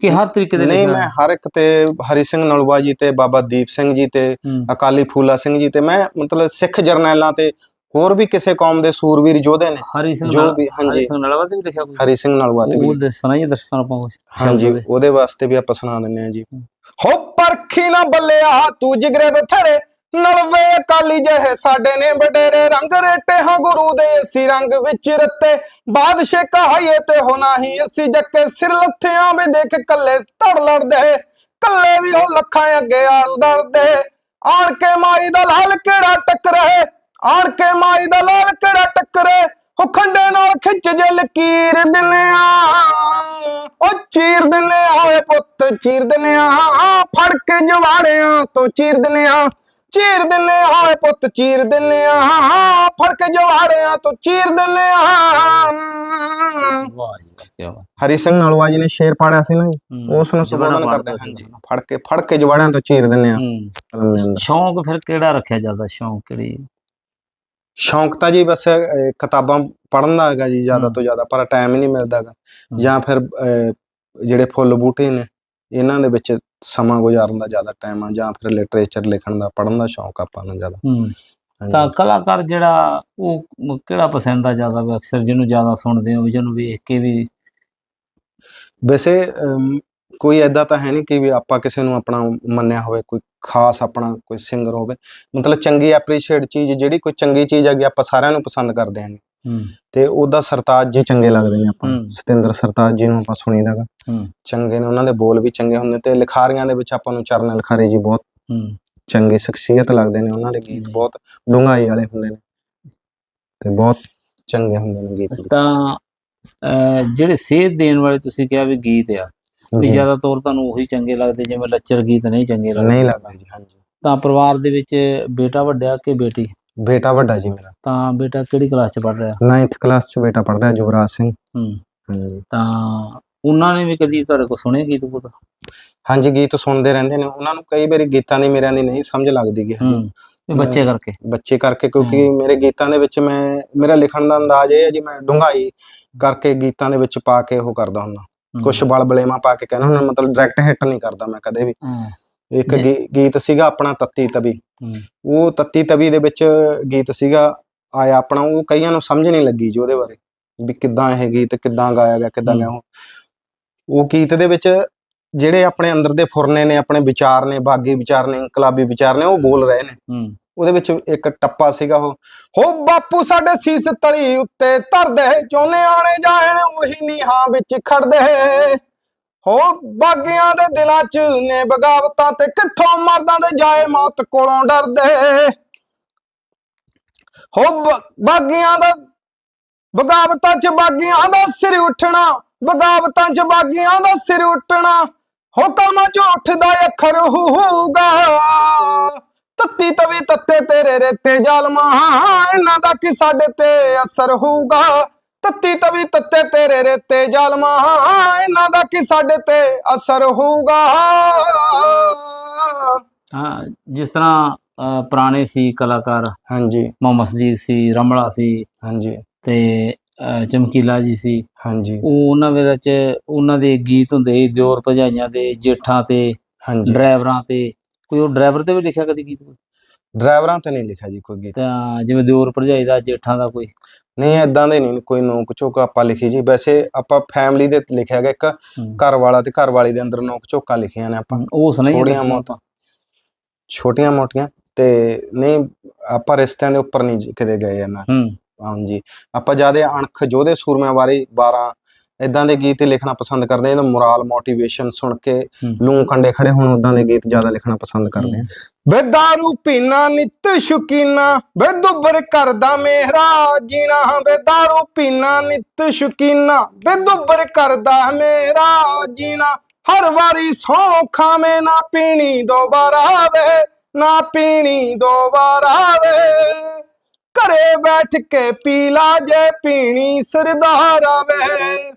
ਕਿ ਹਰ ਤਰੀਕੇ ਦੇ ਨਹੀਂ ਮੈਂ ਹਰ ਇੱਕ ਤੇ ਹਰੀ ਸਿੰਘ ਨਲੂਆ ਜੀ ਤੇ ਬਾਬਾ ਦੀਪ ਸਿੰਘ ਜੀ ਤੇ ਅਕਾਲੀ ਫੂਲਾ ਸਿੰਘ ਜੀ ਤੇ ਮੈਂ ਮਤਲਬ ਸਿੱਖ ਜਰਨੈਲਾਂ ਤੇ ਹੋਰ ਵੀ ਕਿਸੇ ਕੌਮ ਦੇ ਸੂਰਵੀਰ ਯੋਧੇ ਨੇ? ਹਰੀ ਸਿੰਘ ਜੋ ਵੀ ਹਰੀ ਹਾਂਜੀ ਸਿੰਘ ਨਲਵਾ ਤੇ ਵੀ ਲਿਖਿਆ ਕੋਈ? ਹਰੀ ਸਿੰਘ ਨਲੂਆ ਤੇ ਉਹ ਵੀ ਦੱਸਣਾ ਹੀ ਆ ਦਰਸ਼ਕਾਂ ਨੂੰ ਆਪਾਂ ਕੁਛ। ਹਾਂਜੀ ਉਹਦੇ। ਵਾਸਤੇ ਵੀ ਆਪਾਂ ਸੁਣਾ ਦਿੰਨੇ ਆ ਜੀ। ਹੋ। ਪਰਖੀ ਨਾ ਬੱਲਿਆ ਤੂੰ ਜਿਗਰੇ ਬਥੇਰੇ ਨਲਵੇ ਅਕਾਲੀ ਜਿਹੇ ਸਾਡੇ ਨੇ ਵਡੇਰੇ ਰੰਗ ਰੇਟੇ ਹਾਂ ਗੁਰੂ ਦੇ ਅਸੀਂ ਰੰਗ ਵਿੱਚ ਰੱਤੇ। ਬਾਦਸ਼ਾਹ ਕਹਾਈਏ ਤੇ ਹੋ ਨਹੀਂ ਅਸੀਂ ਜੱਕੇ ਸਿਰ ਲੱਥਿਆਂ ਵੀ ਦੇਖ ਕੱਲੇ ਧੜ ਲੜਦੇ। ਕੱਲੇ ਵੀ ਹੋ ਲੱਖਾਂ ਅੱਗੇ ਆਲ ਡਰਦੇ। ਆਣ ਕੇ ਮਾਈ ਦਾ ਲਾਲ ਕਿਹੜਾ ਟੱਕਰੇ? ਆਣ ਕੇ ਮਾਈ ਦਾ ਲਾਲ ਕਿਹੜਾ ਟੱਕਰੇ? ਹੋ ਖੰਡੇ ਨਾਲ ਖਿੱਚ ਜੇ ਲਕੀਰ ਦਿੰਨਿਆ ਉਹ ਚੀਰ ਦਿੰਨੇ ਓਏ ਪੁੱਤ ਚੀਰ ਦਿੰਨੇ ਆ ਫੜ ਕੇ ਜਵਾੜਿਆਂ ਤੋਂ ਚੀਰ ਦਿੰਨੇ ਆ ਚੀਰ ਦਿੰਨੇ ਓਏ ਪੁੱਤ ਚੀਰ ਦਿੰਨੇ ਆ ਫੜ ਕੇ ਜਵਾੜਿਆਂ ਤੋਂ ਚੀਰ ਦਿੰਨੇ ਆ ਵਾਹ ਹਰੀ ਸਿੰਘ ਨਲਵਾ ਜੀ ਨੇ ਸ਼ੇਰ ਪਾੜਿਆ ਸੀ ਨਾ ਉਸ ਨੂੰ ਸੰਬੋਧਨ ਕਰਦੇ ਹਾਂ ਜੀ। ਫੜ ਕੇ ਫੜ ਕੇ ਜਵਾੜਿਆਂ ਤੋਂ ਚੀਰ ਦਿੰਨੇ ਆ ਹੂੰ ਸ਼ੌਂਕ ਫਿਰ ਕਿਹੜਾ ਰੱਖਿਆ ਜਾਂਦਾ? ਸ਼ੌਂਕ ਕਿਹੜੀ? ਸ਼ੌਂਕ ਤਾਂ ਜੀ ਬਸ ਅਹ, ਕਿਤਾਬਾਂ ਪੜ੍ਹਨ ਦਾ ਹੈਗਾ ਜੀ ਜ਼ਿਆਦਾ ਹਮ। ਤੋਂ ਜ਼ਿਆਦਾ ਪਰ ਟਾਈਮ ਹੀ ਨਹੀਂ ਮਿਲਦਾਗਾ ਜਾਂ ਫਿਰ ਅਹ, ਜਿਹੜੇ ਫੁੱਲ ਬੂਟੇ ਨੇ ਇਹਨਾਂ ਦੇ ਵਿੱਚ ਸਮਾਂ ਗੁਜ਼ਾਰਨ ਦਾ ਜ਼ਿਆਦਾ ਟਾਈਮ ਆ ਜਾਂ ਫਿਰ ਲਿਟਰੇਚਰ ਲਿਖਣ ਦਾ ਪੜ੍ਹਨ ਦਾ ਸ਼ੌਂਕ ਆਪਾਂ ਨੂੰ ਜ਼ਿਆਦਾ। ਹੂੰ। ਹਾਂਜੀ। ਤਾਂ ਕਲਾਕਾਰ ਜਿਹੜਾ ਉਹ ਮ- ਕਿਹੜਾ ਪਸੰਦ ਆ ਜ਼ਿਆਦਾ ਵੀ ਅਕਸਰ ਜਿਹਨੂੰ ਜ਼ਿਆਦਾ ਸੁਣਦੇ ਹੋ ਵੀ ਜਿਹਨੂੰ ਵੇਖ ਕੇ ਵੀ? ਵੈਸੇ ਅਮ, ਕੋਈ ਐਦਾਂ ਤਾਂ ਹੈ ਨਹੀਂ ਕਿ ਵੀ ਆਪਾਂ ਕਿਸੇ ਨੂੰ ਆਪਣਾ ਮੰਨਿਆ ਹੋਵੇ ਕੋਈ ਖਾਸ ਆਪਣਾ ਕੋਈ ਸਿੰਗਰ ਹੋਵੇ। ਮਤਲਬ ਚੰਗੀ ਐਪਰੀਸ਼ੀਏਟ ਚੀਜ਼ ਜਿਹੜੀ ਕੋਈ ਚੰਗੀ ਚੀਜ਼ ਹੈਗੀ ਆਪਾਂ ਸਾਰਿਆਂ ਨੂੰ ਪਸੰਦ ਕਰਦੇ ਆਂਗੇ ਹੂੰ। ਤੇ ਉਹਦਾ ਸਰਤਾਜ ਜੀ ਚੰਗੇ ਲੱਗਦੇ ਨੇ ਆਪਾਂ। ਸਤਿੰਦਰ ਸਰਤਾਜ ਜੀ ਨੂੰ ਆਪਾਂ ਸੁਣੀਦਾਗਾ ਹੂੰ। ਚੰਗੇ ਨੇ ਉਹਨਾਂ ਦੇ ਬੋਲ ਵੀ ਚੰਗੇ ਹੁੰਦੇ ਤੇ ਲਿਖਾਰੀਆਂ ਦੇ ਵਿੱਚ ਆਪਾਂ ਨੂੰ ਚਰਨ ਲਿਖਾਰੀ ਜੀ ਬਹੁਤ ਚੰਗੇ ਸ਼ਖਸੀਅਤ ਲੱਗਦੇ ਨੇ ਉਹਨਾਂ ਦੇ ਗੀਤ। ਬਹੁਤ ਡੂੰਘਾਈ ਵਾਲੇ ਹੁੰਦੇ ਨੇ। ਤੇ ਬਹੁਤ ਚੰਗੇ ਹੁੰਦੇ ਨੇ ਗੀਤ ਤਾਂ ਜਿਹੜੇ ਸੇਧ ਦੇਣ ਵਾਲੇ ਤੁਸੀਂ ਕਿਹਾ ਵੀ ਗੀਤ ਆ ਵੀ। ਜ਼ਿਆਦਾ ਤੌਰ ਤੁਹਾਨੂੰ ਉਹੀ ਚੰਗੇ ਲੱਗਦੇ ਜਿਵੇਂ ਲੱਚਰ ਗੀਤ ਨਹੀਂ ਚੰਗੇ ਲੱਗਦੇ। ਨਹੀਂ ਲੱਗਦੇ ਜੀ ਹਾਂਜੀ। ਤਾਂ ਪਰਿਵਾਰ ਦੇ ਵਿੱਚ ਬੇਟਾ ਵੱਡਿਆ ਕਿ ਬੇਟੀ? ਬੇਟਾ ਵੱਡਾ ਜੀ ਮੇਰਾ। ਤਾਂ ਬੇਟਾ ਕਿਹੜੀ ਕਲਾਸ ਚ ਪੜ੍ਹ ਰਿਹਾ? 9th ਕਲਾਸ ਚ ਬੇਟਾ ਪੜਦਾ ਹੈ ਯੁਵਰਾਜ ਸਿੰਘ। ਹੂੰ। ਹਾਂਜੀ। ਤਾਂ ਉਹਨਾਂ ਨੇ ਵੀ ਕਦੀ ਤੁਹਾਡੇ ਕੋਲ ਸੁਣੇ ਗੀਤ ਪੁੱਤ ਹਾਂਜੀ ਗੀਤ ਸੁਣਦੇ ਰਹਿੰਦੇ ਨੇ। ਉਹਨਾਂ ਨੂੰ ਕਈ ਵਾਰੀ ਗੀਤਾਂ ਦੀ ਮੇਰਿਆਂ ਦੀ ਨਹੀਂ ਸਮਝ ਲੱਗਦੀ ਗੀ ਹਜੇ। ਬੱਚੇ ਕਰਕੇ। ਬੱਚੇ ਕਰਕੇ ਕਿਉਂਕਿ ਮੇਰੇ ਗੀਤਾਂ ਦੇ ਵਿੱਚ ਮੈਂ ਮੇਰਾ ਲਿਖਣ ਦਾ ਅੰਦਾਜ਼ ਇਹ ਹੈ ਜੀ ਮੈਂ ਡੂੰਘਾਈ ਕਰਕੇ ਗੀਤਾਂ ਦੇ ਵਿੱਚ ਪਾ ਕੇ ਉਹ ਕਰਦਾ ਹੁੰਦਾ। ਕੁਝ ਬਲ ਬਲੇਮਾ ਪਾ ਕੇ ਕਹਿਣਾ ਹੁੰਦਾ ਮਤਲਬ ਡਾਇਰੈਕਟ ਹਿੱਟ ਨਹੀਂ ਕਰਦਾ ਮੈਂ ਕਦੇ ਵੀ। ਇੱਕ ਗੀਤ ਸੀਗਾ ਆਪਣਾ ਤੱਤੀ ਤਵੀ। ਉਹ ਤੱਤੀ ਤਵੀ ਦੇ ਵਿੱਚ ਗੀਤ ਸੀਗਾ ਆਇਆ ਆਪਣਾ ਉਹ ਕਈਆਂ ਨੂੰ ਸਮਝ ਨਹੀਂ ਲੱਗੀ ਜੀ ਉਹਦੇ ਬਾਰੇ। ਵੀ ਕਿੱਦਾਂ ਇਹ ਗੀਤ ਕਿੱਦਾਂ ਗਾਇਆ ਗਿਆ ਕਿੱਦਾਂ। ਗਿਆ ਉਹ। ਗੀਤ ਦੇ ਵਿੱਚ ਜਿਹੜੇ ਆਪਣੇ ਅੰਦਰ ਦੇ ਫੁਰਨੇ ਨੇ ਆਪਣੇ ਵਿਚਾਰ ਨੇ ਬਾਗੀ ਵਿਚਾਰ ਨੇ ਇਨਕਲਾਬੀ ਵਿਚਾਰ ਨੇ ਉਹ ਬੋਲ ਰਹੇ ਨੇ। ਉਹਦੇ ਵਿੱਚ ਇੱਕ ਟੱਪਾ ਸੀਗਾ ਉਹ। ਹੋ ਬਾਪੂ, ਸਾਡੇ ਸੀਸ ਤਲੀ ਉੱਤੇ ਧਰਦੇ ਚੋਨੇ ਆਣੇ ਜਾਣ, ਉਹੀ ਨੀਹਾਂ ਵਿੱਚ ਖੜਦੇ ਹੋ। ਬਾਗੀਆਂ ਦੇ ਦਿਲਾਂ 'ਚ ਨੇ ਬਗਾਵਤਾਂ ਤੇ ਕਿੱਥੋਂ ਮਰਦਾਂ ਦੇ ਜਾਏ ਮੌਤ ਕੋਲੋਂ ਡਰਦੇ ਹੋ। ਬ- ਬਾਗੀਆਂ ਦਾ ਬਗਾਵਤਾਂ 'ਚ ਬਾਗੀਆਂ ਦਾ ਸਿਰ ਉੱਠਣਾ, ਬਗਾਵਤਾਂ 'ਚ ਬਾਗੀਆਂ ਦਾ ਸਿਰ ਉੱਠਣਾ ਹੋ ਕਲਮਾਂ 'ਚ ਉੱਠਦਾ ਅੱਖਰ ਹੋਊਗਾ। ਤੱਤੀ ਤਵੀ ਤੱਤੇ ਤੇਰੇ ਰੇਤੇ ਜ਼ਾਲਮਾ ਇਹਨਾਂ ਦਾ ਕੀ ਸਾਡੇ ਤੇ ਅਸਰ ਹੋਊਗਾ? ਤੱਤੀ ਤਵੀ ਤੱਤੇ ਤੇਰੇ ਰੇਤੇ ਜ਼ਾਲਮਾ ਇਹਨਾਂ ਦਾ ਕੀ ਸਾਡੇ ਤੇ ਅਸਰ ਹੋਊਗਾ? ਹਾਂ ਜਿਸ ਤਰ੍ਹਾਂ ਪੁਰਾਣੇ ਸੀ ਕਲਾਕਾਰ ਹਾਂਜੀ। ਮੁਹੰਮਦ ਸਦੀਕ ਸੀ ਰਮਲਾ ਸੀ ਹਾਂਜੀ। ਤੇ ਚਮਕੀਲਾ ਜੀ ਸੀ। ਹਾਂਜੀ। ਉਹ ਉਹਨਾਂ ਵਿੱਚ ਉਹਨਾਂ ਦੇ ਗੀਤ ਹੁੰਦੇ ਸੀ ਦਿਓਰ ਭਜਾਈਆਂ ਦੇ ਜੇਠਾਂ ਤੇ ਹਾਂਜੀ। ਡਰਾਈਵਰਾਂ ਤੇ। ਕੋਈ ਉਹ ਡਰਾਈਵਰ ਤੇ ਵੀ ਲਿਖਿਆ ਕਦੀ ਗੀਤ ਡਰਾਈਵਰਾਂ ਤੇ ਨਹੀਂ ਲਿਖਿਆ ਜੀ ਕੋਈ ਗੀਤ। ਤਾਂ ਜਿਵੇਂ ਦਿਓਰ ਭਰਜਾਈ ਦਾ ਜੇਠਾਂ ਦਾ ਕੋਈ? ਨਹੀਂ ਐਦਾਂ ਦੇ ਨਹੀਂ ਕੋਈ ਨੋਕ ਝੋਕ ਆਪਾਂ ਲਿਖੀ ਜੀ। ਵੈਸੇ ਆਪਾਂ ਫੈਮਿਲੀ ਦੇ ਲਿਖਿਆ ਗਿਆ ਇੱਕ ਹਮ, ਘਰ ਵਾਲਾ ਤੇ ਘਰ ਵਾਲੀ ਦੇ ਅੰਦਰ ਨੋਕ ਝੋਕਾਂ ਲਿਖੀਆਂ ਨੇ ਆਪਾਂ। ਉਹ ਸੁਣਾਈ ਥੋੜੀਆਂ ਮੋਟਾਂ ਛੋਟੀਆਂ ਮੋਟੀਆਂ ਤੇ ਨਹੀਂ ਆਪਾਂ ਰਿਸ਼ਤਿਆਂ ਦੇ ਉੱਪਰ ਨਹੀਂ ਜੀ ਕਿਤੇ ਗਏ ਇਹਨਾਂ। ਹੂੰ। ਹਾਂਜੀ ਆਪਾਂ ਜ਼ਿਆਦਾ ਅਣਖ ਜੋਧੇ ਸੂਰਮਿਆਂ ਬਾਰੇ 12 ਇਦਾਂ ਦੇ ਗੀਤ ਹੀ ਲਿਖਣਾ ਪਸੰਦ ਕਰਦੇ ਹਾਂ ਇਹਦਾ ਮੋਰਲ ਮੋਟੀਵੇਸ਼ਨ ਸੁਣ ਕੇ। ਲੂੰ ਕੰਡੇ ਖੜੇ ਹੋਣ ਉਦਾਂ ਦੇ ਗੀਤ ਜ਼ਿਆਦਾ ਲਿਖਣਾ ਪਸੰਦ ਕਰਦੇ ਹਾਂ। ਬੇ ਪੀਣਾ ਨਿਤ ਸ਼ੁਕੀਨਾ ਬੇ ਦੁੱਬਰ ਕਰਦਾ ਮੇਰਾ ਜੀਣਾ ਬੇ ਦਾਰੂ ਪੀਣਾ ਨਿਤ ਸ਼ੁਕੀਨਾ ਬੇ ਦੁੱਬਰ ਕਰਦਾ ਮੇਰਾ ਜੀਣਾ ਹਰ ਵਾਰੀ ਸੌ ਖਾਵੇਂ ਨਾ ਪੀਣੀ ਦੁਬਾਰਾ ਵੇ ਨਾ ਪੀਣੀ ਦੁਬਾਰਾ ਵੇ ਘਰੇ ਬੈਠ ਕੇ ਪੀ ਲਾ ਜੇ ਪੀਣੀ ਸਰਦਾਰਾ ਵੇ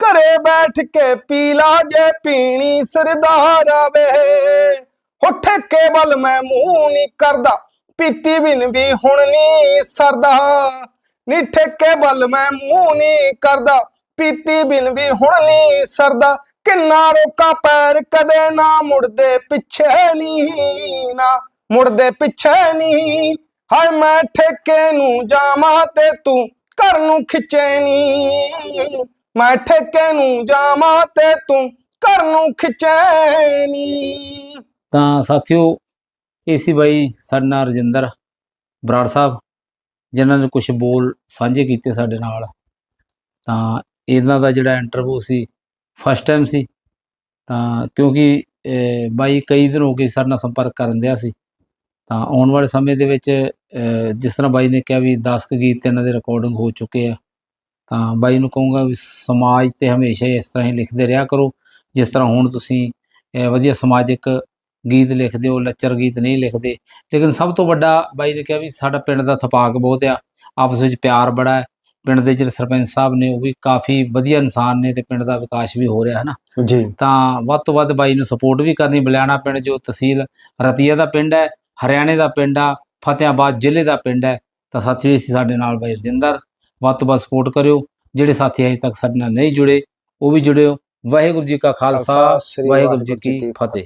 ਘਰੇ ਬੈਠ ਕੇ ਪੀ ਲਾ ਜੇ ਪੀਣੀ ਸਰਦਾਰਾ ਵੇ ਹੋ ਠੇਕੇ ਵੱਲ ਮੈਂ ਮੂੰਹ ਨਹੀਂ ਕਰਦਾ, ਪੀਤੀ ਬਿਨ ਵੀ ਹੁਣ ਨਹੀਂ ਸਰਦਾ। ਨੀ ਠੇਕੇ ਵੱਲ ਮੈਂ ਮੂੰਹ ਨਹੀਂ ਕਰਦਾ, ਪੀਤੀ ਬਿਨ ਵੀ ਹੁਣ ਨਹੀਂ ਸਰਦਾ। ਕਿੰਨਾ ਰੋਕਾ ਪੈਰ ਕਦੇ ਨਾ ਮੁੜਦੇ ਪਿੱਛੇ ਨਹੀਂ ਨਾ, ਮੁੜਦੇ ਪਿੱਛੇ ਨਹੀਂ। ਹਾਏ ਮੈਂ ਠੇਕੇ ਨੂੰ ਜਾਵਾਂ ਤੇ ਤੂੰ ਘਰ ਨੂੰ ਖਿੱਚੇ ਨਹੀਂ ਮੈਂ ਠੇਕੇ ਨੂੰ ਜਾਵਾਂ ਤੇ ਤੂੰ ਘਰ ਨੂੰ ਖਿੱਚੇ ਤਾਂ ਸਾਥੀਓ ਏਸੀ ਬਾਈ ਸਾਡੇ ਨਾਲ ਰਜਿੰਦਰ ਬਰਾੜ ਸਾਹਿਬ ਜਿਨ੍ਹਾਂ ਨੇ ਕੁਝ ਬੋਲ ਸਾਂਝੇ ਕੀਤੇ ਸਾਡੇ ਨਾਲ। ਤਾਂ ਇਹਨਾਂ ਦਾ ਜਿਹੜਾ ਇੰਟਰਵਿਊ ਸੀ ਫਸਟ ਟਾਈਮ ਸੀ। ਤਾਂ ਕਿਉਂਕਿ ਅਹ, ਬਾਈ ਕਈ ਦਿਨ ਹੋ ਗਏ ਸਾਡੇ ਨਾਲ ਸੰਪਰਕ ਕਰਨ ਦਿਆ ਸੀ। ਤਾਂ ਆਉਣ ਵਾਲੇ ਸਮੇਂ ਦੇ ਵਿੱਚ ਅਹ, ਜਿਸ ਤਰ੍ਹਾਂ ਬਾਈ ਨੇ ਕਿਹਾ ਵੀ 10 ਕੁ ਗੀਤ ਇਹਨਾਂ ਦੇ ਰਿਕਾਰਡਿੰਗ ਹੋ ਚੁੱਕੇ ਆ ਬਾਈ ਨੂੰ ਕਹੂੰਗਾ ਵੀ ਸਮਾਜ ਤੇ ਹਮੇਸ਼ਾ ਹੀ ਇਸ ਤਰ੍ਹਾਂ ਹੀ ਲਿਖਦੇ ਰਿਹਾ ਕਰੋ। ਜਿਸ ਤਰ੍ਹਾਂ ਹੁਣ ਤੁਸੀਂ ਵਧੀਆ ਸਮਾਜਿਕ ਗੀਤ ਲਿਖਦੇ ਹੋ ਲੱਚਰ ਗੀਤ ਨਹੀਂ ਲਿਖਦੇ। ਲੇਕਿਨ ਸਭ ਤੋਂ ਵੱਡਾ ਬਾਈ ਨੇ ਕਿਹਾ ਵੀ ਸਾਡਾ ਪਿੰਡ ਦਾ ਥਪਾਕ ਬਹੁਤ ਆ। ਆਪਸ ਵਿੱਚ ਪਿਆਰ ਬੜਾ ਹੈ। ਪਿੰਡ ਦੇ ਜਿਹੜੇ ਸਰਪੰਚ ਸਾਹਿਬ ਨੇ ਉਹ ਵੀ ਕਾਫੀ ਵਧੀਆ ਇਨਸਾਨ ਨੇ ਤੇ ਪਿੰਡ ਦਾ ਵਿਕਾਸ ਵੀ ਹੋ ਰਿਹਾ ਹੈ ਨਾ ਜੀ। ਤਾਂ ਵੱਧ ਤੋਂ ਵੱਧ ਬਾਈ ਨੂੰ ਸਪੋਰਟ ਵੀ ਕਰਨੀ ਬਲਿਆਣਾ ਪਿੰਡ ਜੋ ਤਹਿਸੀਲ ਰਤੀਆ ਦਾ ਪਿੰਡ ਹੈ ਹਰਿਆਣੇ ਦਾ ਪਿੰਡ ਆ ਫਤਿਆਬਾਦ ਜ਼ਿਲ੍ਹੇ ਦਾ ਪਿੰਡ ਹੈ। ਤਾਂ ਸਾਥੀਓ ਅਸੀਂ ਸਾਡੇ ਨਾਲ ਬਾਈ ਰਜਿੰਦਰ ਵੱਧ ਤੋਂ ਵੱਧ ਸਪੋਰਟ ਕਰਿਓ। ਜਿਹੜੇ ਸਾਥੀ ਅਜੇ ਤੱਕ ਸਾਡੇ ਨਾਲ ਨਹੀਂ ਜੁੜੇ ਉਹ ਵੀ ਜੁੜਿਓ ਵਾਹਿਗੁਰੂ ਜੀ ਕਾ ਖਾਲਸਾ ਵਾਹਿਗੁਰੂ ਜੀ ਕੀ ਫਤਿਹ।